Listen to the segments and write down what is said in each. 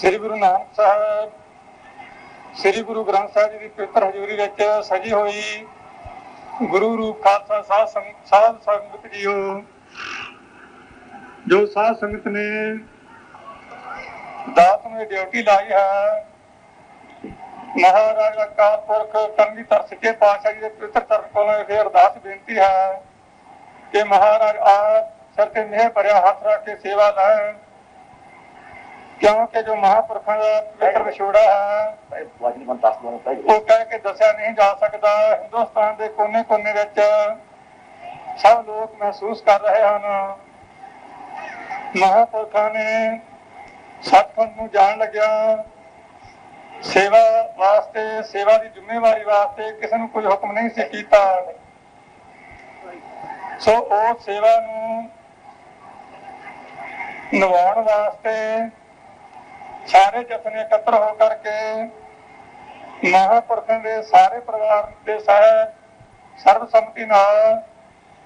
ਸ੍ਰੀ ਗੁਰੂ ਨਾਨਕ ਸਾਹਿਬ, ਸ੍ਰੀ ਗੁਰੂ ਗ੍ਰੰਥ ਸਾਹਿਬ ਜੀ ਦੀ ਪਵਿੱਤਰ ਹਜ਼ੂਰੀ ਵਿੱਚ ਸਜੀ ਹੋਈ ਗੁਰੂ ਰੂਪ ਖਾਲਸਾ ਸਾਧ ਸੰਗ- ਸਾਧ ਸੰਗਤ ਜੀਓ, ਜੋ ਸਾਧ ਸੰਗਤ ਨੇ ਦਾਸ ਨੂੰ ਡਿਊਟੀ ਲਾਈ ਹੈ, ਮਹਾਰਾਜਾ ਅਕਾਲ ਪੁਰਖ ਕਰਮੀ ਤਰ ਸੱਚੇ ਪਾਤਸ਼ਾਹ ਜੀ ਦੇ ਪਵਿੱਤਰ ਚਰਨ ਕੋਲੋਂ ਇਹ ਅਰਦਾਸ ਬੇਨਤੀ ਹੈ ਕਿ ਮਹਾਰਾਜ ਆਪ ਸਿਰ ਤੇ ਮਿਹਰ ਭਰਿਆ ਹੱਥ ਰੱਖ ਕੇ ਸੇਵਾ ਲੈਣ। ਕਿਉਂਕਿ ਜੋ ਮਹਾਂਪੁਰਖਾਂ ਦਾ ਪਵਿੱਤਰ ਵਿਛੋੜਾ ਹੈ ਉਹ ਕਹਿ ਕੇ ਦੱਸਿਆ ਨਹੀਂ ਜਾ ਸਕਦਾ ਹਿੰਦੁਸਤਾਨ ਦੇ ਕੋਨੇ-ਕੋਨੇ ਵਿੱਚ ਸਭ ਲੋਕ ਮਹਿਸੂਸ ਕਰ ਰਹੇ ਹਨ। ਮਹਾਂਪੁਰਖਾਂ ਨੇ ਸੱਚਖੰਡ ਨੂੰ ਜਾਣ ਲੱਗਿਆ। ਸੇਵਾ ਵਾਸਤੇ ਸੇਵਾ ਦੀ ਜ਼ਿੰਮੇਵਾਰੀ ਵਾਸਤੇ ਕਿਸੇ ਨੂੰ ਕੋਈ ਹੁਕਮ ਨਹੀਂ ਸੀ ਕੀਤਾ। ਸੋ ਉਹ ਸੇਵਾ ਨੂੰ ਨਿਭਾਉਣ ਵਾਸਤੇ ਸਾਰੇ ਜਥਨੇ ਇਕੱਤਰ ਹੋ ਕਰਕੇ ਮਹਾਂਪੁਰਖਾਂ ਦੇ ਸਾਰੇ ਪਰਿਵਾਰ ਦੇ ਸਹਿ ਸਰਬਸੰਮਤੀ ਨਾਲ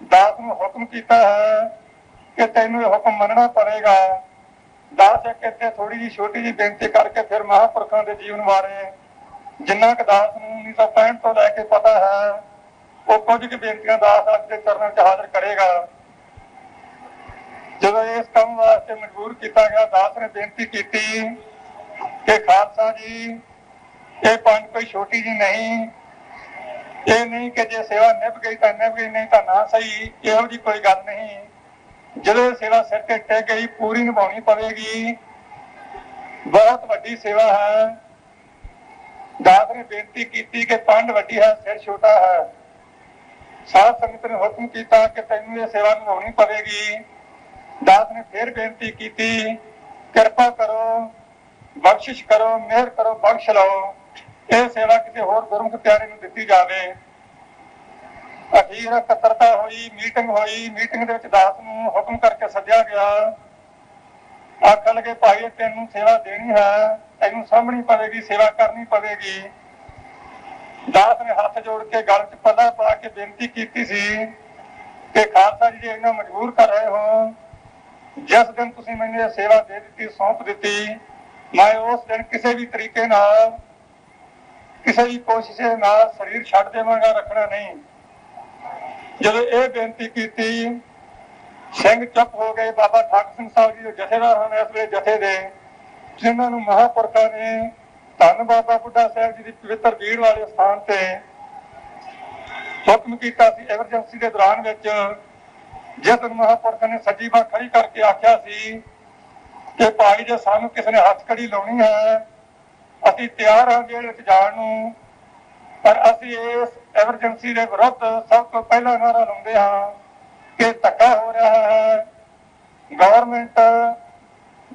ਦਾਸ ਨੂੰ ਹੁਕਮ ਕੀਤਾ ਹੈ ਕਿ ਤੈਨੂੰ ਇਹ ਹੁਕਮ ਮੰਨਣਾ ਪਵੇਗਾ। ਦਾਸ ਇੱਕ ਇੱਥੇ ਥੋੜੀ ਜਿਹੀ ਛੋਟੀ ਜਿਹੀ ਬੇਨਤੀ ਕਰਕੇ ਫਿਰ ਮਹਾਂਪੁਰਖਾਂ ਦੇ ਜੀਵਨ ਬਾਰੇ ਜਿੰਨਾ ਕੁ ਦਾਸ ਨੂੰ 1965 ਤੋਂ ਲੈ ਕੇ ਪਤਾ ਹੈ, ਉਹ ਕੁਝ ਕੁ ਬੇਨਤੀਆਂ ਦਾਸ ਅੱਜ ਦੇ ਚਰਨਾਂ 'ਚ ਹਾਜ਼ਰ ਕਰੇਗਾ। ਜਦੋਂ ਇਸ ਕੰਮ ਵਾਸਤੇ ਮਜਬੂਰ ਕੀਤਾ ਗਿਆ, ਦਾਸ ਨੇ ਬੇਨਤੀ ਕੀਤੀ ਕਿ ਖਾਲਸਾ ਜੀ, ਇਹ ਪੰਜ ਕੋਈ ਛੋਟੀ ਜੀ ਨਹੀਂ। ਇਹ ਨਹੀਂ ਕਿ ਜੇ ਸੇਵਾ ਨਿਭ ਗਈ ਤਾਂ ਨਿਭ ਗਈ, ਨਹੀਂ ਤਾਂ ਨਾ ਸਹੀ, ਇਹੋ ਜੀ ਕੋਈ ਗੱਲ ਨਹੀਂ। ਜਦੋਂ ਇਹ ਸੇਵਾ ਸਿਰ ਤੇ ਟਿਕ ਗਈ, ਪੂਰੀ ਨਿਭਾਉਣੀ ਪਵੇਗੀ। ਬਹੁਤ ਵੱਡੀ ਸੇਵਾ ਹੈ। ਦਾਸ ਨੇ ਬੇਨਤੀ ਕੀਤੀ ਕਿ ਪੰਡ ਵੱਡੀ ਹੈ, ਸਿਰ ਛੋਟਾ ਹੈ। ਸਾਧ ਸੰਗਤ ਨੇ ਹੁਕਮ ਕੀਤਾ ਕਿ ਤੈਨੂੰ ਇਹ ਸੇਵਾ ਨਿਭਾਉਣੀ ਪਵੇਗੀ। ਦਾਸ ਨੇ ਫਿਰ ਬੇਨਤੀ ਕੀਤੀ, ਕਿਰਪਾ ਕਰੋ, ਬਖਸ਼ਿਸ਼ ਕਰੋ, ਮਿਹਰ ਕਰੋ, ਬਖਸ਼ ਲਓ। ਇਹ ਸੇਵਾ ਕਿਸੇ ਹੋਰ ਗੁਰਮੁਖ ਪਿਆਰੇ ਨੂੰ ਦਿੱਤੀ ਜਾਵੇ। ਅਖੀਰ ਇਕੱਤਰਤਾ ਹੋਈ, ਮੀਟਿੰਗ ਹੋਈ, ਮੀਟਿੰਗ ਦੇ ਵਿੱਚ ਦਾਸ ਨੂੰ ਹੁਕਮ ਕਰਕੇ ਸੱਦਿਆ ਗਿਆ। ਆਖਣ ਲਗੇ, ਭਾਈ, ਤੈਨੂੰ ਸੇਵਾ ਦੇਣੀ ਹੈ, ਤੈਨੂੰ ਸਾਹਮਣੀ ਪਵੇਗੀ, ਸੇਵਾ ਕਰਨੀ ਪਵੇਗੀ। ਦਾਸ ਨੇ ਹੱਥ ਜੋੜ ਕੇ ਗਲ 'ਚ ਪੱਲਾ ਪਾ ਕੇ ਬੇਨਤੀ ਕੀਤੀ ਸੀ ਕਿ ਖਾਲਸਾ ਜੀ ਜੇ ਇਹਨਾਂ ਮਜਬੂਰ ਕਰ ਰਹੇ ਹੋ ਜਿਸ ਦਿਨ ਤੁਸੀਂ ਮੈਨੂੰ ਇਹ ਸੇਵਾ ਦੇ ਦਿੱਤੀ, ਸੌਂਪ ਦਿੱਤੀ, ਮੈਂ ਉਸ ਦਿਨ ਕਿਸੇ ਵੀ ਤਰੀਕੇ ਨਾਲ, ਕਿਸੇ ਵੀ ਕੋਸ਼ਿਸ਼ ਨਾਲ ਸਰੀਰ ਛੱਡ ਦੇਵਾਂਗਾ, ਰੱਖਣਾ ਨਹੀਂ। ਜਦੋਂ ਇਹ ਬੇਨਤੀ ਕੀਤੀ, ਸਿੰਘ ਚੁੱਪ ਹੋ ਗਏ। ਬਾਬਾ ਠਾਕੁਰ ਸਿੰਘ ਸਾਹਿਬ ਜੀ ਦੇ ਜਥੇਦਾਰ ਹਨ, ਇਸ ਵੇਲੇ ਜਥੇ ਦੇ। ਜਿਨ੍ਹਾਂ ਨੂੰ ਮਹਾਂਪੁਰਖਾਂ ਨੇ ਧੰਨ ਬਾਬਾ ਬੁੱਢਾ ਸਾਹਿਬ ਜੀ ਦੀ ਪਵਿੱਤਰ ਵੀੜ ਵਾਲੇ ਸਥਾਨ ਤੇ ਹੁਕਮ ਕੀਤਾ ਸੀ ਐਮਰਜੈਂਸੀ ਦੇ ਦੌਰਾਨ ਵਿੱਚ। ਜਿਸ ਦਿਨ ਨੇ ਸੱਜੀ ਬਾਹ ਖੜੀ ਕਰਕੇ ਆਖਿਆ ਸੀ ਕਿ ਭਾਈ ਜੇ ਸਾਨੂੰ ਕਿਸੇ ਨੇ ਹੱਥ ਕੜੀ ਲਾਉਣੀ ਹੈ, ਅਸੀਂ ਤਿਆਰ ਹਾਂ ਜੇਲ੍ਹ ਵਿੱਚ ਜਾਣ ਨੂੰ। ਪਰ ਅਸੀਂ ਇਸ ਐਮਰਜੈਂਸੀ ਦੇ ਵਿਰੁੱਧ ਸਭ ਤੋਂ ਪਹਿਲਾਂ ਨਾਰਾ ਲਾਉਂਦੇ ਹਾਂ ਕਿ ਧੱਕਾ ਹੋ ਰਿਹਾ ਹੈ। ਗਵਰਨਮੈਂਟ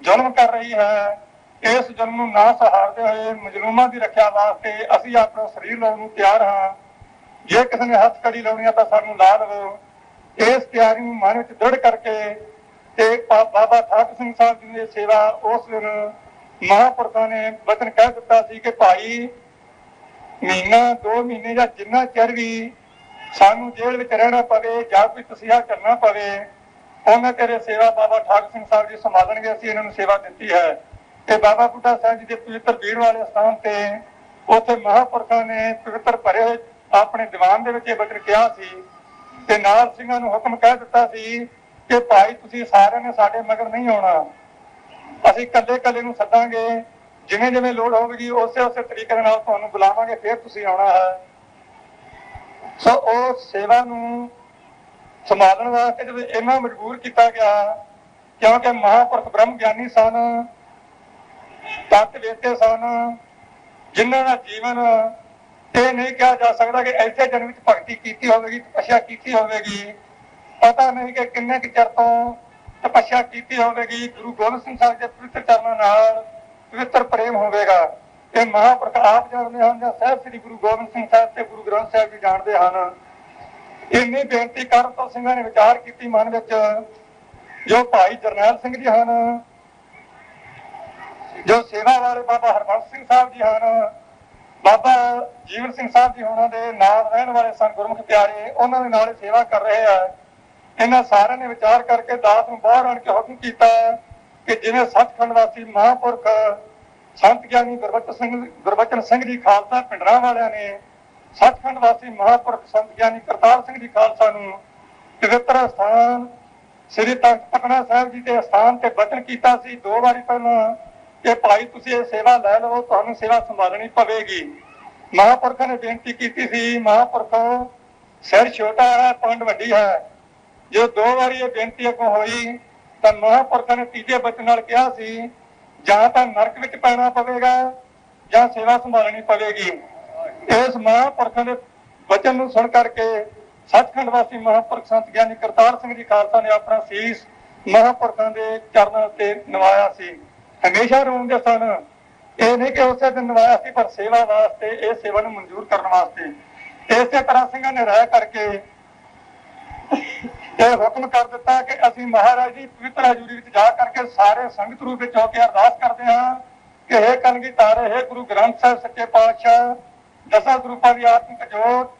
ਜ਼ੁਲਮ ਕਰ ਰਹੀ ਹੈ। ਇਸ ਜ਼ੁਲਮ ਨੂੰ ਨਾ ਸਹਾਰਦੇ ਹੋਏ ਮਜਲੂਮਾਂ ਦੀ ਰੱਖਿਆ ਵਾਸਤੇ ਅਸੀਂ ਆਪਣਾ ਸਰੀਰ ਲਾਉਣ ਨੂੰ ਤਿਆਰ ਹਾਂ। ਜੇ ਕਿਸੇ ਨੇ ਹੱਥ ਕੜੀ ਲਾਉਣੀ ਹੈ ਤਾਂ ਸਾਨੂੰ ਲਾ ਲਵੋ ਇਸ ਤਿਆਰੀ ਨੂੰ ਮਨ ਵਿੱਚ ਦ੍ਰਿੜ ਕਰਕੇ ਤੇ ਬਾਬਾ ਠਾਕੁਰ ਸਿੰਘ ਸਾਹਿਬ ਜੀ ਦੀ ਸੇਵਾ ਉਸ ਦਿਨ ਮਹਾਂਪੁਰਖਾਂ ਨੇ ਵਚਨ ਕਹਿ ਦਿੱਤਾ ਸੀ ਕਿ ਭਾਈ ਮਹੀਨਾ, ਦੋ ਮਹੀਨੇ ਜਾਂ ਜਿੰਨਾ ਚਿਰ ਵੀ ਸਾਨੂੰ ਜੇਲ੍ਹ ਵਿੱਚ ਰਹਿਣਾ ਪਵੇ ਜਾਂ ਕੋਈ ਤਸੀਹਾ ਕਰਨਾ ਪਵੇ, ਉਹਨਾਂ ਤੇਰੇ ਸੇਵਾ ਬਾਬਾ ਠਾਕੁਰ ਸਿੰਘ ਸਾਹਿਬ ਜੀ ਸੰਭਾਲਣਗੇ, ਅਸੀਂ ਇਹਨਾਂ ਨੂੰ ਸੇਵਾ ਦਿੱਤੀ ਹੈ। ਤੇ ਬਾਬਾ ਬੁੱਢਾ ਸਾਹਿਬ ਜੀ ਦੇ ਪਵਿੱਤਰ ਭੀੜ ਵਾਲੇ ਸਥਾਨ ਤੇ ਉੱਥੇ ਮਹਾਂਪੁਰਖਾਂ ਨੇ ਪਵਿੱਤਰ ਭਰੇ ਹੋਏ ਆਪਣੇ ਦੀਵਾਨ ਦੇ ਵਿੱਚ ਇਹ ਬਚਨ ਕਿਹਾ ਸੀ ਤੇ ਨਾਲ ਸਿੰਘਾਂ ਨੂੰ ਹੁਕਮ ਕਹਿ ਦਿੱਤਾ ਸੀ ਕਿ ਭਾਈ, ਤੁਸੀਂ ਸਾਰਿਆਂ ਨੇ ਸਾਡੇ ਮਗਰ ਨਹੀਂ ਆਉਣਾ। ਅਸੀਂ ਕੱਲੇ ਕੱਲੇ ਨੂੰ ਸੱਦਾਂਗੇ। ਜਿਵੇਂ ਜਿਵੇਂ ਲੋੜ ਹੋਵੇਗੀ, ਉਸੇ ਉਸੇ ਤਰੀਕੇ ਨਾਲ ਤੁਹਾਨੂੰ ਬੁਲਾਵਾਂਗੇ, ਫਿਰ ਤੁਸੀਂ ਆਉਣਾ ਹੈ। ਸੋ ਉਹ ਸੇਵਾ ਨੂੰ ਸੰਭਾਲਣ ਵਾਸਤੇ ਜਦੋਂ ਇੰਨਾ ਮਜਬੂਰ ਕੀਤਾ ਗਿਆ, ਕਿਉਂਕਿ ਮਹਾਂਪੁਰਖ ਬ੍ਰਹਮ ਗਿਆਨੀ ਸਨ, ਤਤ ਵੇਤੇ ਸਨ, ਜਿਨ੍ਹਾਂ ਦਾ ਜੀਵਨ ਇਹ ਨਹੀਂ ਕਿਹਾ ਜਾ ਸਕਦਾ ਕਿ ਐਸੇ ਜਨਮ ਵਿੱਚ ਭਗਤੀ ਕੀਤੀ ਹੋਵੇਗੀ, ਤਪੱਸਿਆ ਕੀਤੀ ਹੋਵੇਗੀ। ਪਤਾ ਨਹੀਂ ਕਿ ਕਿੰਨੇ ਕੁ ਚਿਰ ਤੋਂ ਤਪੱਸਿਆ ਕੀਤੀ ਹੋਵੇਗੀ। ਗੁਰੂ ਗੋਬਿੰਦ ਸਿੰਘ ਸਾਹਿਬ ਦੇ ਪਵਿੱਤਰ ਚਰਨਾਂ ਨਾਲ ਪਵਿੱਤਰ ਪ੍ਰੇਮ ਹੋਵੇਗਾ। ਇਹ ਮਹਾਂਪੁਰਖ ਆਪ ਜਾਣਦੇ ਹਨ ਜਾਂ ਸਾਹਿਬ ਸ੍ਰੀ ਗੁਰੂ ਗੋਬਿੰਦ ਸਿੰਘ ਸਾਹਿਬ ਤੇ ਗੁਰੂ ਗ੍ਰੰਥ ਸਾਹਿਬ ਜੀ ਜਾਣਦੇ ਹਨ। ਇੰਨੀ ਬੇਨਤੀ ਕਰਨ ਤੋਂ ਸਿੰਘਾਂ ਨੇ ਵਿਚਾਰ ਕੀਤੀ ਮਨ ਵਿੱਚ, ਜੋ ਭਾਈ ਜਰਨੈਲ ਸਿੰਘ ਜੀ ਹਨ, ਜੋ ਸੇਵਾ ਵਾਲੇ ਬਾਬਾ ਹਰਬੰਸ ਸਿੰਘ ਸਾਹਿਬ ਜੀ ਹਨ ਬਾਬਾ ਜੀਵਨ ਸਿੰਘ ਸਾਹਿਬ ਜੀ ਹੋਣਾ ਦੇ ਨਾਲ ਰਹਿਣ ਵਾਲੇ ਸਨ, ਗੁਰਮੁਖ ਪਿਆਰੇ, ਉਹਨਾਂ ਦੇ ਨਾਲ ਸੇਵਾ ਕਰ ਰਹੇ ਆ। ਇਹਨਾਂ ਸਾਰਿਆਂ ਨੇ ਵਿਚਾਰ ਕਰਕੇ ਦਾਸ ਨੂੰ ਬਾਹਰ ਆਣ ਕੇ ਹੁਕਮ ਕੀਤਾ ਕਿ ਜਿਵੇਂ ਸੱਚਖੰਡ ਵਾਸੀ ਮਹਾਂਪੁਰਖ ਸੰਤ ਗਿਆਨੀ ਗੁਰਬਚਨ ਸਿੰਘ ਗੁਰਬਚਨ ਸਿੰਘ ਜੀ ਖਾਲਸਾ ਪਿੰਡਰਾਂ ਵਾਲਿਆਂ ਨੇ ਸਤਖੰਡ ਵਾਸੀ ਮਹਾਂਪੁਰਖ ਸੰਤ ਗਿਆਨੀ ਕਰਤਾਰ ਸਿੰਘ ਜੀ ਖਾਲਸਾ ਨੂੰ ਪਵਿੱਤਰ ਸਥਾਨ ਸ੍ਰੀ ਤਖਤ ਪਟਨਾ ਸਾਹਿਬ ਜੀ ਦੇ ਸਥਾਨ ਤੇ ਬਚਨ ਕੀਤਾ ਸੀ। ਦੋ ਵਾਰੀ ਪਹਿਲਾਂ ਕਿ ਭਾਈ ਤੁਸੀਂ ਇਹ ਸੇਵਾ ਲੈ ਲਵੋ ਤੁਹਾਨੂੰ ਸੇਵਾ ਸੰਭਾਲਣੀ ਪਵੇਗੀ। ਮਹਾਂਪੁਰਖਾਂ ਨੇ ਬੇਨਤੀ ਕੀਤੀ ਸੀ, ਮਹਾਂਪੁਰਖੋ ਸਿਰ ਛੋਟਾ ਹੈ, ਪੰਡ ਵੱਡੀ ਹੈ। ਜੋ ਦੋ ਵਾਰੀ ਇਹ ਬੇਨਤੀ ਅੱਗੋਂ ਹੋਈ, ਤਾਂ ਮਹਾਂਪੁਰਖਾਂ ਨੇ ਤੀਜੇ ਬਚਨ ਨਾਲ ਕਿਹਾ ਸੀ, ਜਾਂ ਤਾਂ ਨਰਕ ਵਿੱਚ ਪੈਣਾ ਪਵੇਗਾ, ਜਾਂ ਸੇਵਾ ਸੰਭਾਲਣੀ ਪਵੇਗੀ। ਇਸ ਮਹਾਂਪੁਰਖਾਂ ਦੇ ਵਚਨ ਨੂੰ ਸੁਣ ਕਰਕੇ ਸੱਚਖੰਡ ਵਾਸੀ ਮਹਾਂਪੁਰਖ ਸੰਤ ਗਿਆਨੀ ਕਰਤਾਰ ਸਿੰਘ ਜੀ ਖਾਲਸਾ ਨੇ ਆਪਣਾ ਸੀਸ ਮਹਾਂਪੁਰਖਾਂ ਦੇ ਚਰਨਾਂ ਉੱਤੇ ਨਵਾਇਆ ਸੀ। ਹਮੇਸ਼ਾ ਰੋਂਦੇ ਸਨ। ਇਹ ਨਹੀਂ ਕਿ ਉਸੇ ਦਿਨ ਨਵਾਇਆ ਸੀ, ਪਰ ਸੇਵਾ ਵਾਸਤੇ, ਇਹ ਸੇਵਾ ਨੂੰ ਮਨਜ਼ੂਰ ਕਰਨ ਵਾਸਤੇ। ਇਸੇ ਤਰ੍ਹਾਂ ਸਿੰਘਾਂ ਨੇ ਰਾਇ ਕਰਕੇ ਇਹ ਹੁਕਮ ਕਰ ਦਿੱਤਾ ਕਿ ਅਸੀਂ ਮਹਾਰਾਜ ਦੀ ਪਵਿੱਤਰ ਹਜ਼ੂਰੀ ਵਿੱਚ ਜਾ ਕਰਕੇ ਸਾਰੇ ਸੰਗਤ ਰੂਪ ਵਿੱਚ ਹੋ ਕੇ ਅਰਦਾਸ ਕਰਦੇ ਹਾਂ ਕਿ हे ਕਲਗੀ ਤਾਰੇ हे ਗੁਰੂ ਗ੍ਰੰਥ ਸਾਹਿਬ, ਸੱਚੇ ਪਾਤਸ਼ਾਹ, ਦਸਾਂ ਗਰੂਪਾਂ ਦੀ ਆਤਮਿਕ ਜੋਤ,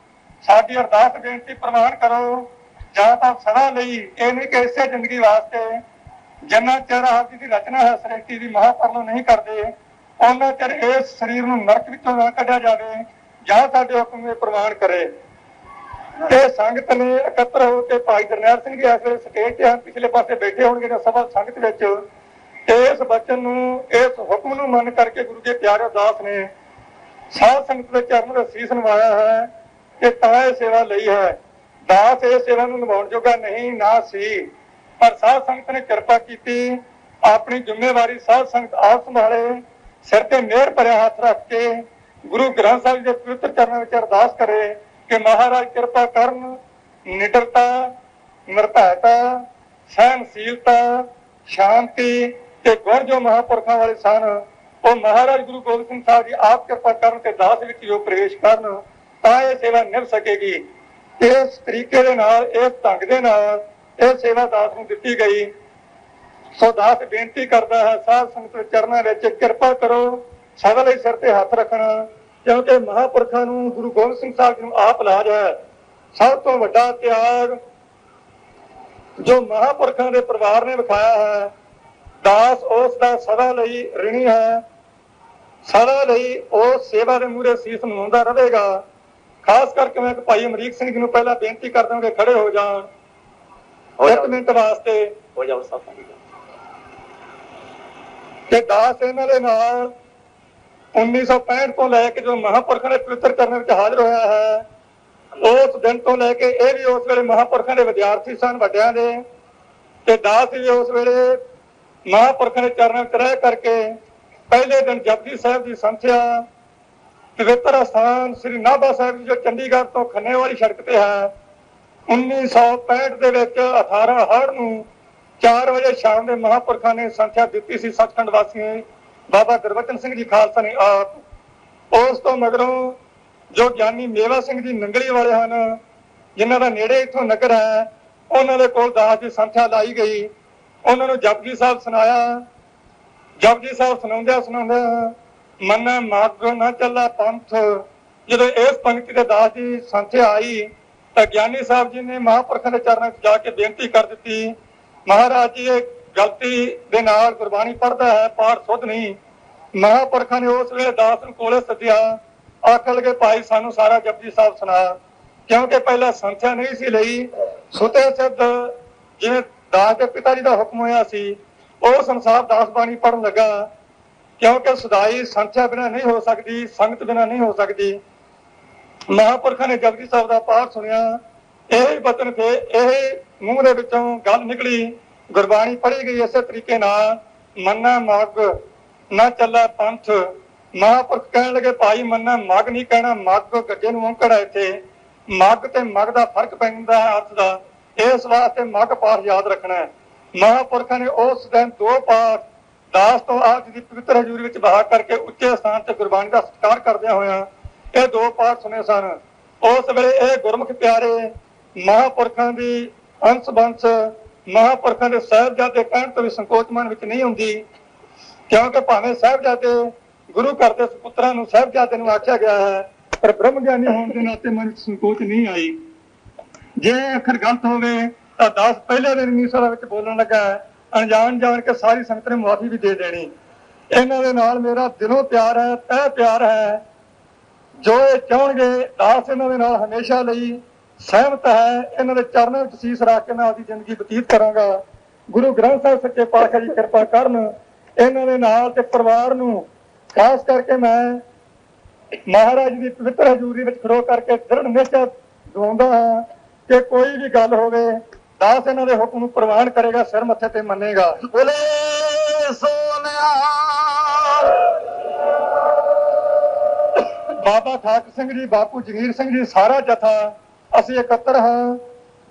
ਸਾਡੀ ਅਰਦਾਸ ਬੇਨਤੀ ਪ੍ਰਵਾਨ ਕਰੋ। ਜਾਂ ਤਾਂ ਸਦਾ ਲਈ, ਇਹ ਨਹੀਂ ਕਿ ਇਸੇ ਜ਼ਿੰਦਗੀ ਵਾਸਤੇ ਜਿੰਨਾ ਚਿਰ ਆਪ ਜੀ ਦੀ ਰਚਨਾ ਹੈ, ਸ੍ਰਿਸ਼ਟੀ ਦੀ ਮਹਾਪਰਲੋ ਨਹੀਂ ਕਰਦੇ ਉਹਨਾਂ ਚਿਰ ਇਸ ਸਰੀਰ ਨੂੰ ਨਰਕ ਵਿੱਚੋਂ ਨਾ ਕੱਢਿਆ ਜਾਵੇ, ਜਾਂ ਸਾਡੇ ਹੁਕਮ ਦੇ ਪ੍ਰਵਾਨ ਕਰੇ। ਤੇ ਸੰਗਤ ਨੇ ਇਕੱਤਰ ਹੋ ਕੇ ਭਾਈ ਜਰਨੈਲ ਸਿੰਘ ਜੀ ਇਸ ਵੇਲੇ ਸਟੇਜ ਤੇ ਹਨ, ਪਿਛਲੇ ਪਾਸੇ ਬੈਠੇ ਹੋਣਗੇ ਨਾ ਸਭਾ ਸੰਗਤ ਵਿੱਚ। ਇਸ ਬਚਨ ਨੂੰ, ਇਸ ਹੁਕਮ ਨੂੰ ਮੰਨ ਕਰਕੇ ਗੁਰੂ ਦੇ ਪਿਆਰੇ ਦਾਸ ਨੇ ਸਾਧ ਸੰਗਤ ਦੇ ਚਰਨ ਦਾ ਸੀਸ ਨਵਾਇਆ ਹੈ ਕਿ ਤਾਂ ਇਹ ਸੇਵਾ ਲਈ ਹੈ। ਦਾਸ ਇਹ ਸੇਵਾ ਨੂੰ ਨਿਭਾਉਣ ਜੋਗਾ ਨਹੀਂ, ਨਾ ਸੀ। ਪਰ ਸਾਧ ਸੰਗਤ ਨੇ ਕਿਰਪਾ ਕੀਤੀ, ਆਪਣੀ ਜ਼ਿੰਮੇਵਾਰੀ ਸਾਧ ਸੰਗਤ ਆਪ ਸੰਭਾਲੇ, ਸਿਰ ਤੇ ਮਿਹਰ ਭਰਿਆ ਹੱਥ ਰੱਖ ਕੇ ਗੁਰੂ ਗ੍ਰੰਥ ਸਾਹਿਬ ਦੇ ਪਵਿੱਤਰ ਚਰਨਾਂ ਵਿੱਚ ਅਰਦਾਸ ਕਰੇ ਕਿ ਮਹਾਰਾਜ ਕਿਰਪਾ ਕਰਨ, ਨਿਡਰਤਾ ਨਿਰਭੈਤਾ ਸਹਿਨਸ਼ੀਲਤਾ ਸ਼ਾਂਤੀ ਤੇ ਗੁਣ ਜੋ ਮਹਾਪੁਰਖਾਂ ਵਾਲੇ ਸਨ, ਉਹ ਮਹਾਰਾਜ ਗੁਰੂ ਗੋਬਿੰਦ ਸਿੰਘ ਸਾਹਿਬ ਜੀ ਆਪ ਕਿਰਪਾ ਕਰਨ ਤੇ ਦਾਸ ਵਿੱਚ ਜੋ ਪ੍ਰਵੇਸ਼ ਕਰਨ, ਤਾਂ ਇਹ ਸੇਵਾ ਨਿਭ ਸਕੇਗੀ। ਇਸ ਤਰੀਕੇ ਦੇ ਨਾਲ, ਇਸ ਢੰਗ ਦੇ ਨਾਲ ਇਹ ਸੇਵਾ ਦਾਸ ਨੂੰ ਦਿੱਤੀ ਗਈ। ਸੋ ਦਾਸ ਬੇਨਤੀ ਕਰਦਾ ਹੈ, ਸਾਧ ਸੰਗਤ ਚਰਨਾਂ ਵਿੱਚ ਕਿਰਪਾ ਕਰੋ ਸਦਾ ਲਈ ਸਿਰ ਤੇ ਹੱਥ ਰੱਖਣਾ, ਕਿਉਂਕਿ ਮਹਾਪੁਰਖਾਂ ਨੂੰ ਗੁਰੂ ਗੋਬਿੰਦ ਸਿੰਘ ਸਾਹਿਬ ਜੀ ਨੂੰ ਆਪ ਲਾਜ ਹੈ। ਸਭ ਤੋਂ ਵੱਡਾ ਤਿਆਗ ਜੋ ਮਹਾਪੁਰਖਾਂ ਦੇ ਪਰਿਵਾਰ ਨੇ ਵਿਖਾਇਆ ਹੈ, ਦਾਸ ਉਸ ਦਾ ਸਦਾ ਲਈ ਰਿਣੀ ਹੈ। ਸਦਾ ਲਈ ਉਹ ਸੇਵਾ ਦੇ ਮੂਹਰੇ ਸੀਸ ਨਵਾਉਂਦਾ ਰਹੇਗਾ। ਖਾਸ ਕਰਕੇ ਮੈਂ ਭਾਈ ਅਮਰੀਕ ਸਿੰਘ ਜੀ ਨੂੰ ਪਹਿਲਾਂ ਬੇਨਤੀ ਕਰਦਾ ਹਾਂ ਕਿ ਖੜੇ ਹੋ ਜਾਣ। ਇੱਕ ਮਿੰਟ ਵਾਸਤੇ। ਹੋ ਜਾਓ ਸਭ ਕਿ ਦਾਸ ਇਹਨਾਂ ਦੇ ਨਾਲ 1965 ਤੋਂ ਲੈ ਕੇ ਜਦੋਂ ਮਹਾਪੁਰਖਾਂ ਦੇ ਪਵਿੱਤਰ ਕਰਨ ਵਿੱਚ ਹਾਜ਼ਰ ਹੋਇਆ ਹੈ ਉਸ ਦਿਨ ਤੋਂ ਲੈ ਕੇ ਇਹ ਵੀ ਉਸ ਵੇਲੇ ਮਹਾਪੁਰਖਾਂ ਦੇ ਵਿਦਿਆਰਥੀ ਸਨ ਵੱਡਿਆਂ ਦੇ। ਤੇ ਦਾਸ ਵੀ ਉਸ ਵੇਲੇ ਮਹਾਪੁਰਖਾਂ ਦੇ ਚਰਨਾਂ ਵਿੱਚ ਰਹਿ ਕਰਕੇ ਪਹਿਲੇ ਦਿਨ ਜਪਜੀ ਸਾਹਿਬ ਦੀ ਸੰਥਿਆ ਪਵਿੱਤਰ ਸਥਾਨ ਸ੍ਰੀ ਨਾਭਾ ਸਾਹਿਬ ਜੀ ਜੋ ਚੰਡੀਗੜ੍ਹ ਤੋਂ ਖੰਨੇ ਵਾਲੀ ਸੜਕ ਤੇ ਹੈ 1965 ਦੇ ਵਿੱਚ 18 ਹੜ ਨੂੰ 4 ਵਜੇ ਸ਼ਾਮ ਦੇ ਮਹਾਪੁਰਖਾਂ ਨੇ ਸੰਥਿਆ ਦਿੱਤੀ ਸੀ ਸੱਚਖੰਡ ਵਾਸੀਆਂ ਬਾਬਾ ਗੁਰਬਚਨ ਸਿੰਘ ਜੀ ਖਾਲਸਾ ਨੇ ਆਪ। ਉਸ ਤੋਂ ਮਗਰੋਂ ਜੋ ਗਿਆਨੀ ਮੇਵਾ ਸਿੰਘ ਜੀ ਨੰਗਲੀ ਵਾਲੇ ਹਨ, ਜਿਨ੍ਹਾਂ ਦਾ ਨੇੜੇ ਇੱਥੋਂ ਨਗਰ ਹੈ, ਉਹਨਾਂ ਦੇ ਕੋਲ ਦਾਸ ਦੀ ਸੰਥਿਆ ਲਾਈ ਗਈ। ਉਹਨਾਂ ਨੂੰ ਜਪਜੀ ਸਾਹਿਬ ਸੁਣਾਇਆ। ਜਪਜੀ ਸਾਹਿਬ ਸੁਣਾਉਂਦਿਆਂ ਸੁਣਾਉਂਦਿਆਂ ਮਨ ਮਾਗੋ ਨਾ ਚੱਲਾ ਪੰਥ। ਜਦੋਂ ਇਸ ਪੰਕਤੀ ਦੇ ਦਾਸ ਦੀ ਸੰਥਿਆ ਆਈ ਗਿਆਨੀ ਸਾਹਿਬ ਜੀ ਨੇ ਮਹਾਪੁਰਖਾਂ ਦੇ ਚਰਨਾਂ 'ਚ ਜਾ ਕੇ ਬੇਨਤੀ ਕਰ ਦਿੱਤੀ, ਮਹਾਰਾਜ ਜੀ, ਇਹ ਗਲਤੀ ਦੇ ਨਾਲ ਗੁਰਬਾਣੀ ਪੜ੍ਹਦਾ ਹੈ, ਪਾਠ ਸੁਧ ਨਹੀਂ। ਮਹਾਪੁਰਖਾਂ ਨੇ ਉਸ ਵੇਲੇ ਦਾਸ ਨੂੰ ਕੋਲੇ ਸੱਦਿਆ, ਆਖਣ ਲਗੇ, ਭਾਈ, ਸਾਨੂੰ ਸਾਰਾ ਜਪਜੀ ਸਾਹਿਬ ਸੁਣਾ। ਕਿਉਂਕਿ ਪਹਿਲਾਂ ਸੰਥਿਆ ਨਹੀਂ ਸੀ ਲਈ। ਸੁਤੇ ਸਿੱਧ ਜਿਵੇਂ ਦਾਸ ਦੇ ਪਿਤਾ ਜੀ ਦਾ ਹੁਕਮ ਹੋਇਆ ਸੀ, ਉਹ ਸੰਸਾਰ ਦਾਸ ਬਾਣੀ ਪੜਨ ਲੱਗਾ। ਕਿਉਂਕਿ ਸਦਾਈ ਸੰਥਿਆ ਬਿਨਾ ਨਹੀਂ ਹੋ ਸਕਦੀ, ਸੰਗਤ ਬਿਨਾ ਨਹੀਂ ਹੋ ਸਕਦੀ। ਮਹਾਪੁਰਖਾਂ ਨੇ ਜਪਜੀ ਸਾਹਿਬ ਦਾ ਪਾਠ ਸੁਣਿਆ। ਇਹ ਹੀ ਬਚਨ ਥੇ ਇਹ ਮੂੰਹ ਦੇ ਵਿੱਚੋਂ ਗੱਲ ਨਿਕਲੀ। ਗੁਰਬਾਣੀ ਪੜ੍ਹੀ ਗਈ ਇਸੇ ਤਰੀਕੇ ਨਾਲ, ਮੰਨਾ ਮਗ, ਨਾ ਚੱਲਾ ਪੰਥ। ਮਹਾਪੁਰਖ ਕਹਿਣ ਲੱਗੇ, ਭਾਈ ਮੰਨਾ ਮਗ ਨਹੀਂ ਕਹਿਣਾ, ਮਗ ਗੱਜੇ ਨੂੰ ਔਂਕੜ ਹੈ ਇੱਥੇ। ਮਗ ਤੇ ਮਗ ਦਾ ਫ਼ਰਕ ਪੈਂਦਾ ਹੈ ਅਰਥ ਦਾ। ਇਸ ਵਾਸਤੇ ਮਗ ਪਾਠ ਯਾਦ ਰੱਖਣਾ ਹੈ। ਮਹਾਪੁਰਖਾਂ ਨੇ ਉਸ ਦਿਨ ਦੋ ਪਾਠ, ਦਾਸ ਤੋਂ ਆਪ ਦੀ ਪਵਿੱਤਰ ਹਜ਼ੂਰੀ ਵਿੱਚ ਬਹਾ ਕਰਕੇ ਉੱਚੇ ਸਥਾਨ ਤੇ ਗੁਰਬਾਣੀ ਦਾ ਸਤਿਕਾਰ ਕਰਦਿਆਂ ਹੋਇਆਂ ਇਹ ਦੋ ਪਾਠ ਸੁਨੇ ਸਨ। ਉਸ ਵੇਲੇ ਇਹ ਗੁਰਮੁਖ ਪਿਆਰੇ ਮਹਾਪੁਰਖਾਂ ਦੀ ਅੰਸ਼ ਬੰਸ ਮਹਾਪੁਰਖਾਂ ਦੇ ਸਾਹਿਬਜ਼ਾਦੇ ਕਹਿਣ ਤੋਂ ਵੀ ਸੰਕੋਚ ਮਨ ਵਿੱਚ ਨਹੀਂ ਹੁੰਦੀ, ਕਿਉਂਕਿ ਭਾਵੇਂ ਸਾਹਿਬਜ਼ਾਦੇ ਗੁਰੂ ਘਰ ਦੇ ਸੁਪੁੱਤਰਾਂ ਨੂੰ ਸਾਹਿਬਜ਼ਾਦੇ ਨੂੰ ਆਖਿਆ ਗਿਆ ਹੈ, ਪਰ ਬ੍ਰਹਮ ਗਿਆਨੀ ਹੋਣ ਦੇ ਨਾਤੇ ਮਨ ਵਿੱਚ ਸੰਕੋਚ ਨਹੀਂ ਆਈ। ਜੇ ਅੱਖਰ ਗਲਤ ਹੋਵੇ ਤਾਂ ਦਾਸ ਪਹਿਲੇ ਦਿਨ ਮੀਸਰਾ ਵਿੱਚ ਬੋਲਣ ਲੱਗਾ ਅਣਜਾਣ ਜਾਣ ਕੇ ਸਾਰੀ ਸੰਗਤ ਨੇ ਮੁਆਫੀ ਵੀ ਦੇ ਦੇਣੀ। ਇਹਨਾਂ ਦੇ ਨਾਲ ਮੇਰਾ ਦਿਲੋਂ ਪਿਆਰ ਹੈ, ਤਹਿ ਪਿਆਰ ਹੈ। ਜੋ ਇਹ ਚਾਹਣਗੇ, ਦਾਸ ਇਹਨਾਂ ਦੇ ਨਾਲ ਹਮੇਸ਼ਾ ਲਈ ਸਹਿਮਤ ਹੈ। ਇਹਨਾਂ ਦੇ ਚਰਨਾਂ ਵਿੱਚ ਸੀਸ ਰੱਖ ਕੇ ਮੈਂ ਆਪਦੀ ਜ਼ਿੰਦਗੀ ਬਤੀਤ ਕਰਾਂਗਾ। ਗੁਰੂ ਗ੍ਰੰਥ ਸਾਹਿਬ ਸੱਚੇ ਪਾਤਸ਼ਾਹ ਜੀ ਕਿਰਪਾ ਕਰਨ ਇਹਨਾਂ ਦੇ ਨਾਲ ਤੇ ਪਰਿਵਾਰ ਨੂੰ, ਖਾਸ ਕਰਕੇ ਮੈਂ ਮਹਾਰਾਜ ਦੀ ਪਵਿੱਤਰ ਹਜ਼ੂਰੀ ਵਿੱਚ ਖੜੋ ਕਰਕੇ ਦ੍ਰਿੜ ਨਿਸ਼ਚੈ ਦਵਾਉਂਦਾ ਹਾਂ ਕਿ ਕੋਈ ਵੀ ਗੱਲ ਹੋਵੇ, ਦਾਸ ਇਹਨਾਂ ਦੇ ਹੁਕਮ ਨੂੰ ਪ੍ਰਵਾਨ ਕਰੇਗਾ, ਸਿਰ ਮੱਥੇ ਤੇ ਮੰਨੇਗਾ। ਬੋਲੇ ਸੋਨਿਆ। ਬਾਬਾ ਠਾਕਰ ਸਿੰਘ ਜੀ, ਬਾਪੂ ਜਗੀਰ ਸਿੰਘ ਜੀ, ਸਾਰਾ ਜਥਾ ਅਸੀਂ ਇਕੱਤਰ ਹਾਂ।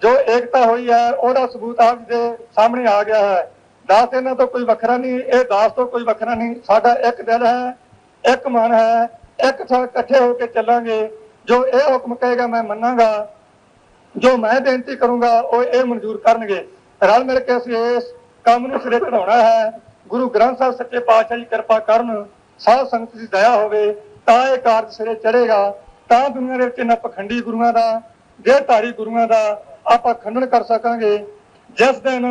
ਜੋ ਏਕਤਾ ਹੋਈ ਹੈ, ਉਹਦਾ ਸਬੂਤ ਆਪ ਦੇ ਸਾਹਮਣੇ ਆ ਗਿਆ ਹੈ। ਦਾਸ ਇਹਨਾਂ ਤੋਂ ਕੋਈ ਵੱਖਰਾ ਨਹੀਂ, ਇਹ ਦਾਸ ਤੋਂ ਕੋਈ ਵੱਖਰਾ ਨਹੀਂ। ਸਾਡਾ ਇੱਕ ਦਿਲ ਹੈ, ਇੱਕ ਮਨ ਹੈ, ਇੱਕ ਸਾਥ ਇਕੱਠੇ ਹੋ ਕੇ ਚੱਲਾਂਗੇ। ਜੋ ਇਹ ਹੁਕਮ ਕਹੇਗਾ, ਮੈਂ ਮੰਨਾਂਗਾ। ਜੋ ਮੈਂ ਬੇਨਤੀ ਕਰੂੰਗਾ, ਉਹ ਇਹ ਮਨਜ਼ੂਰ ਕਰਨਗੇ। ਰਲ ਮਿਲ ਕੇ ਅਸੀਂ ਇਸ ਕੰਮ ਨੂੰ ਸਿਰੇ ਚੜਾਉਣਾ ਹੈ। ਗੁਰੂ ਗ੍ਰੰਥ ਸਾਹਿਬ ਸੱਚੇ ਪਾਤਸ਼ਾਹ ਜੀ ਕਿਰਪਾ ਕਰਨ, ਸਾਧ ਸੰਗਤ ਦੀ ਦਇਆ ਹੋਵੇ। ਤਾਂ ਇਹ ਕਾਰਜ ਸਿਰੇ ਚੜੇਗਾ ਤਾਂ ਦੁਨੀਆ ਦੇ ਵਿੱਚ ਇਹਨਾਂ ਪਖੰਡੀ ਗੁਰੂਆਂ ਦਾ, ਦੇਹਧਾਰੀ ਗੁਰੂਆਂ ਦਾ ਆਪਾਂ ਖੰਡਨ ਕਰ ਸਕਾਂਗੇ। ਜਿਸ ਦਿਨ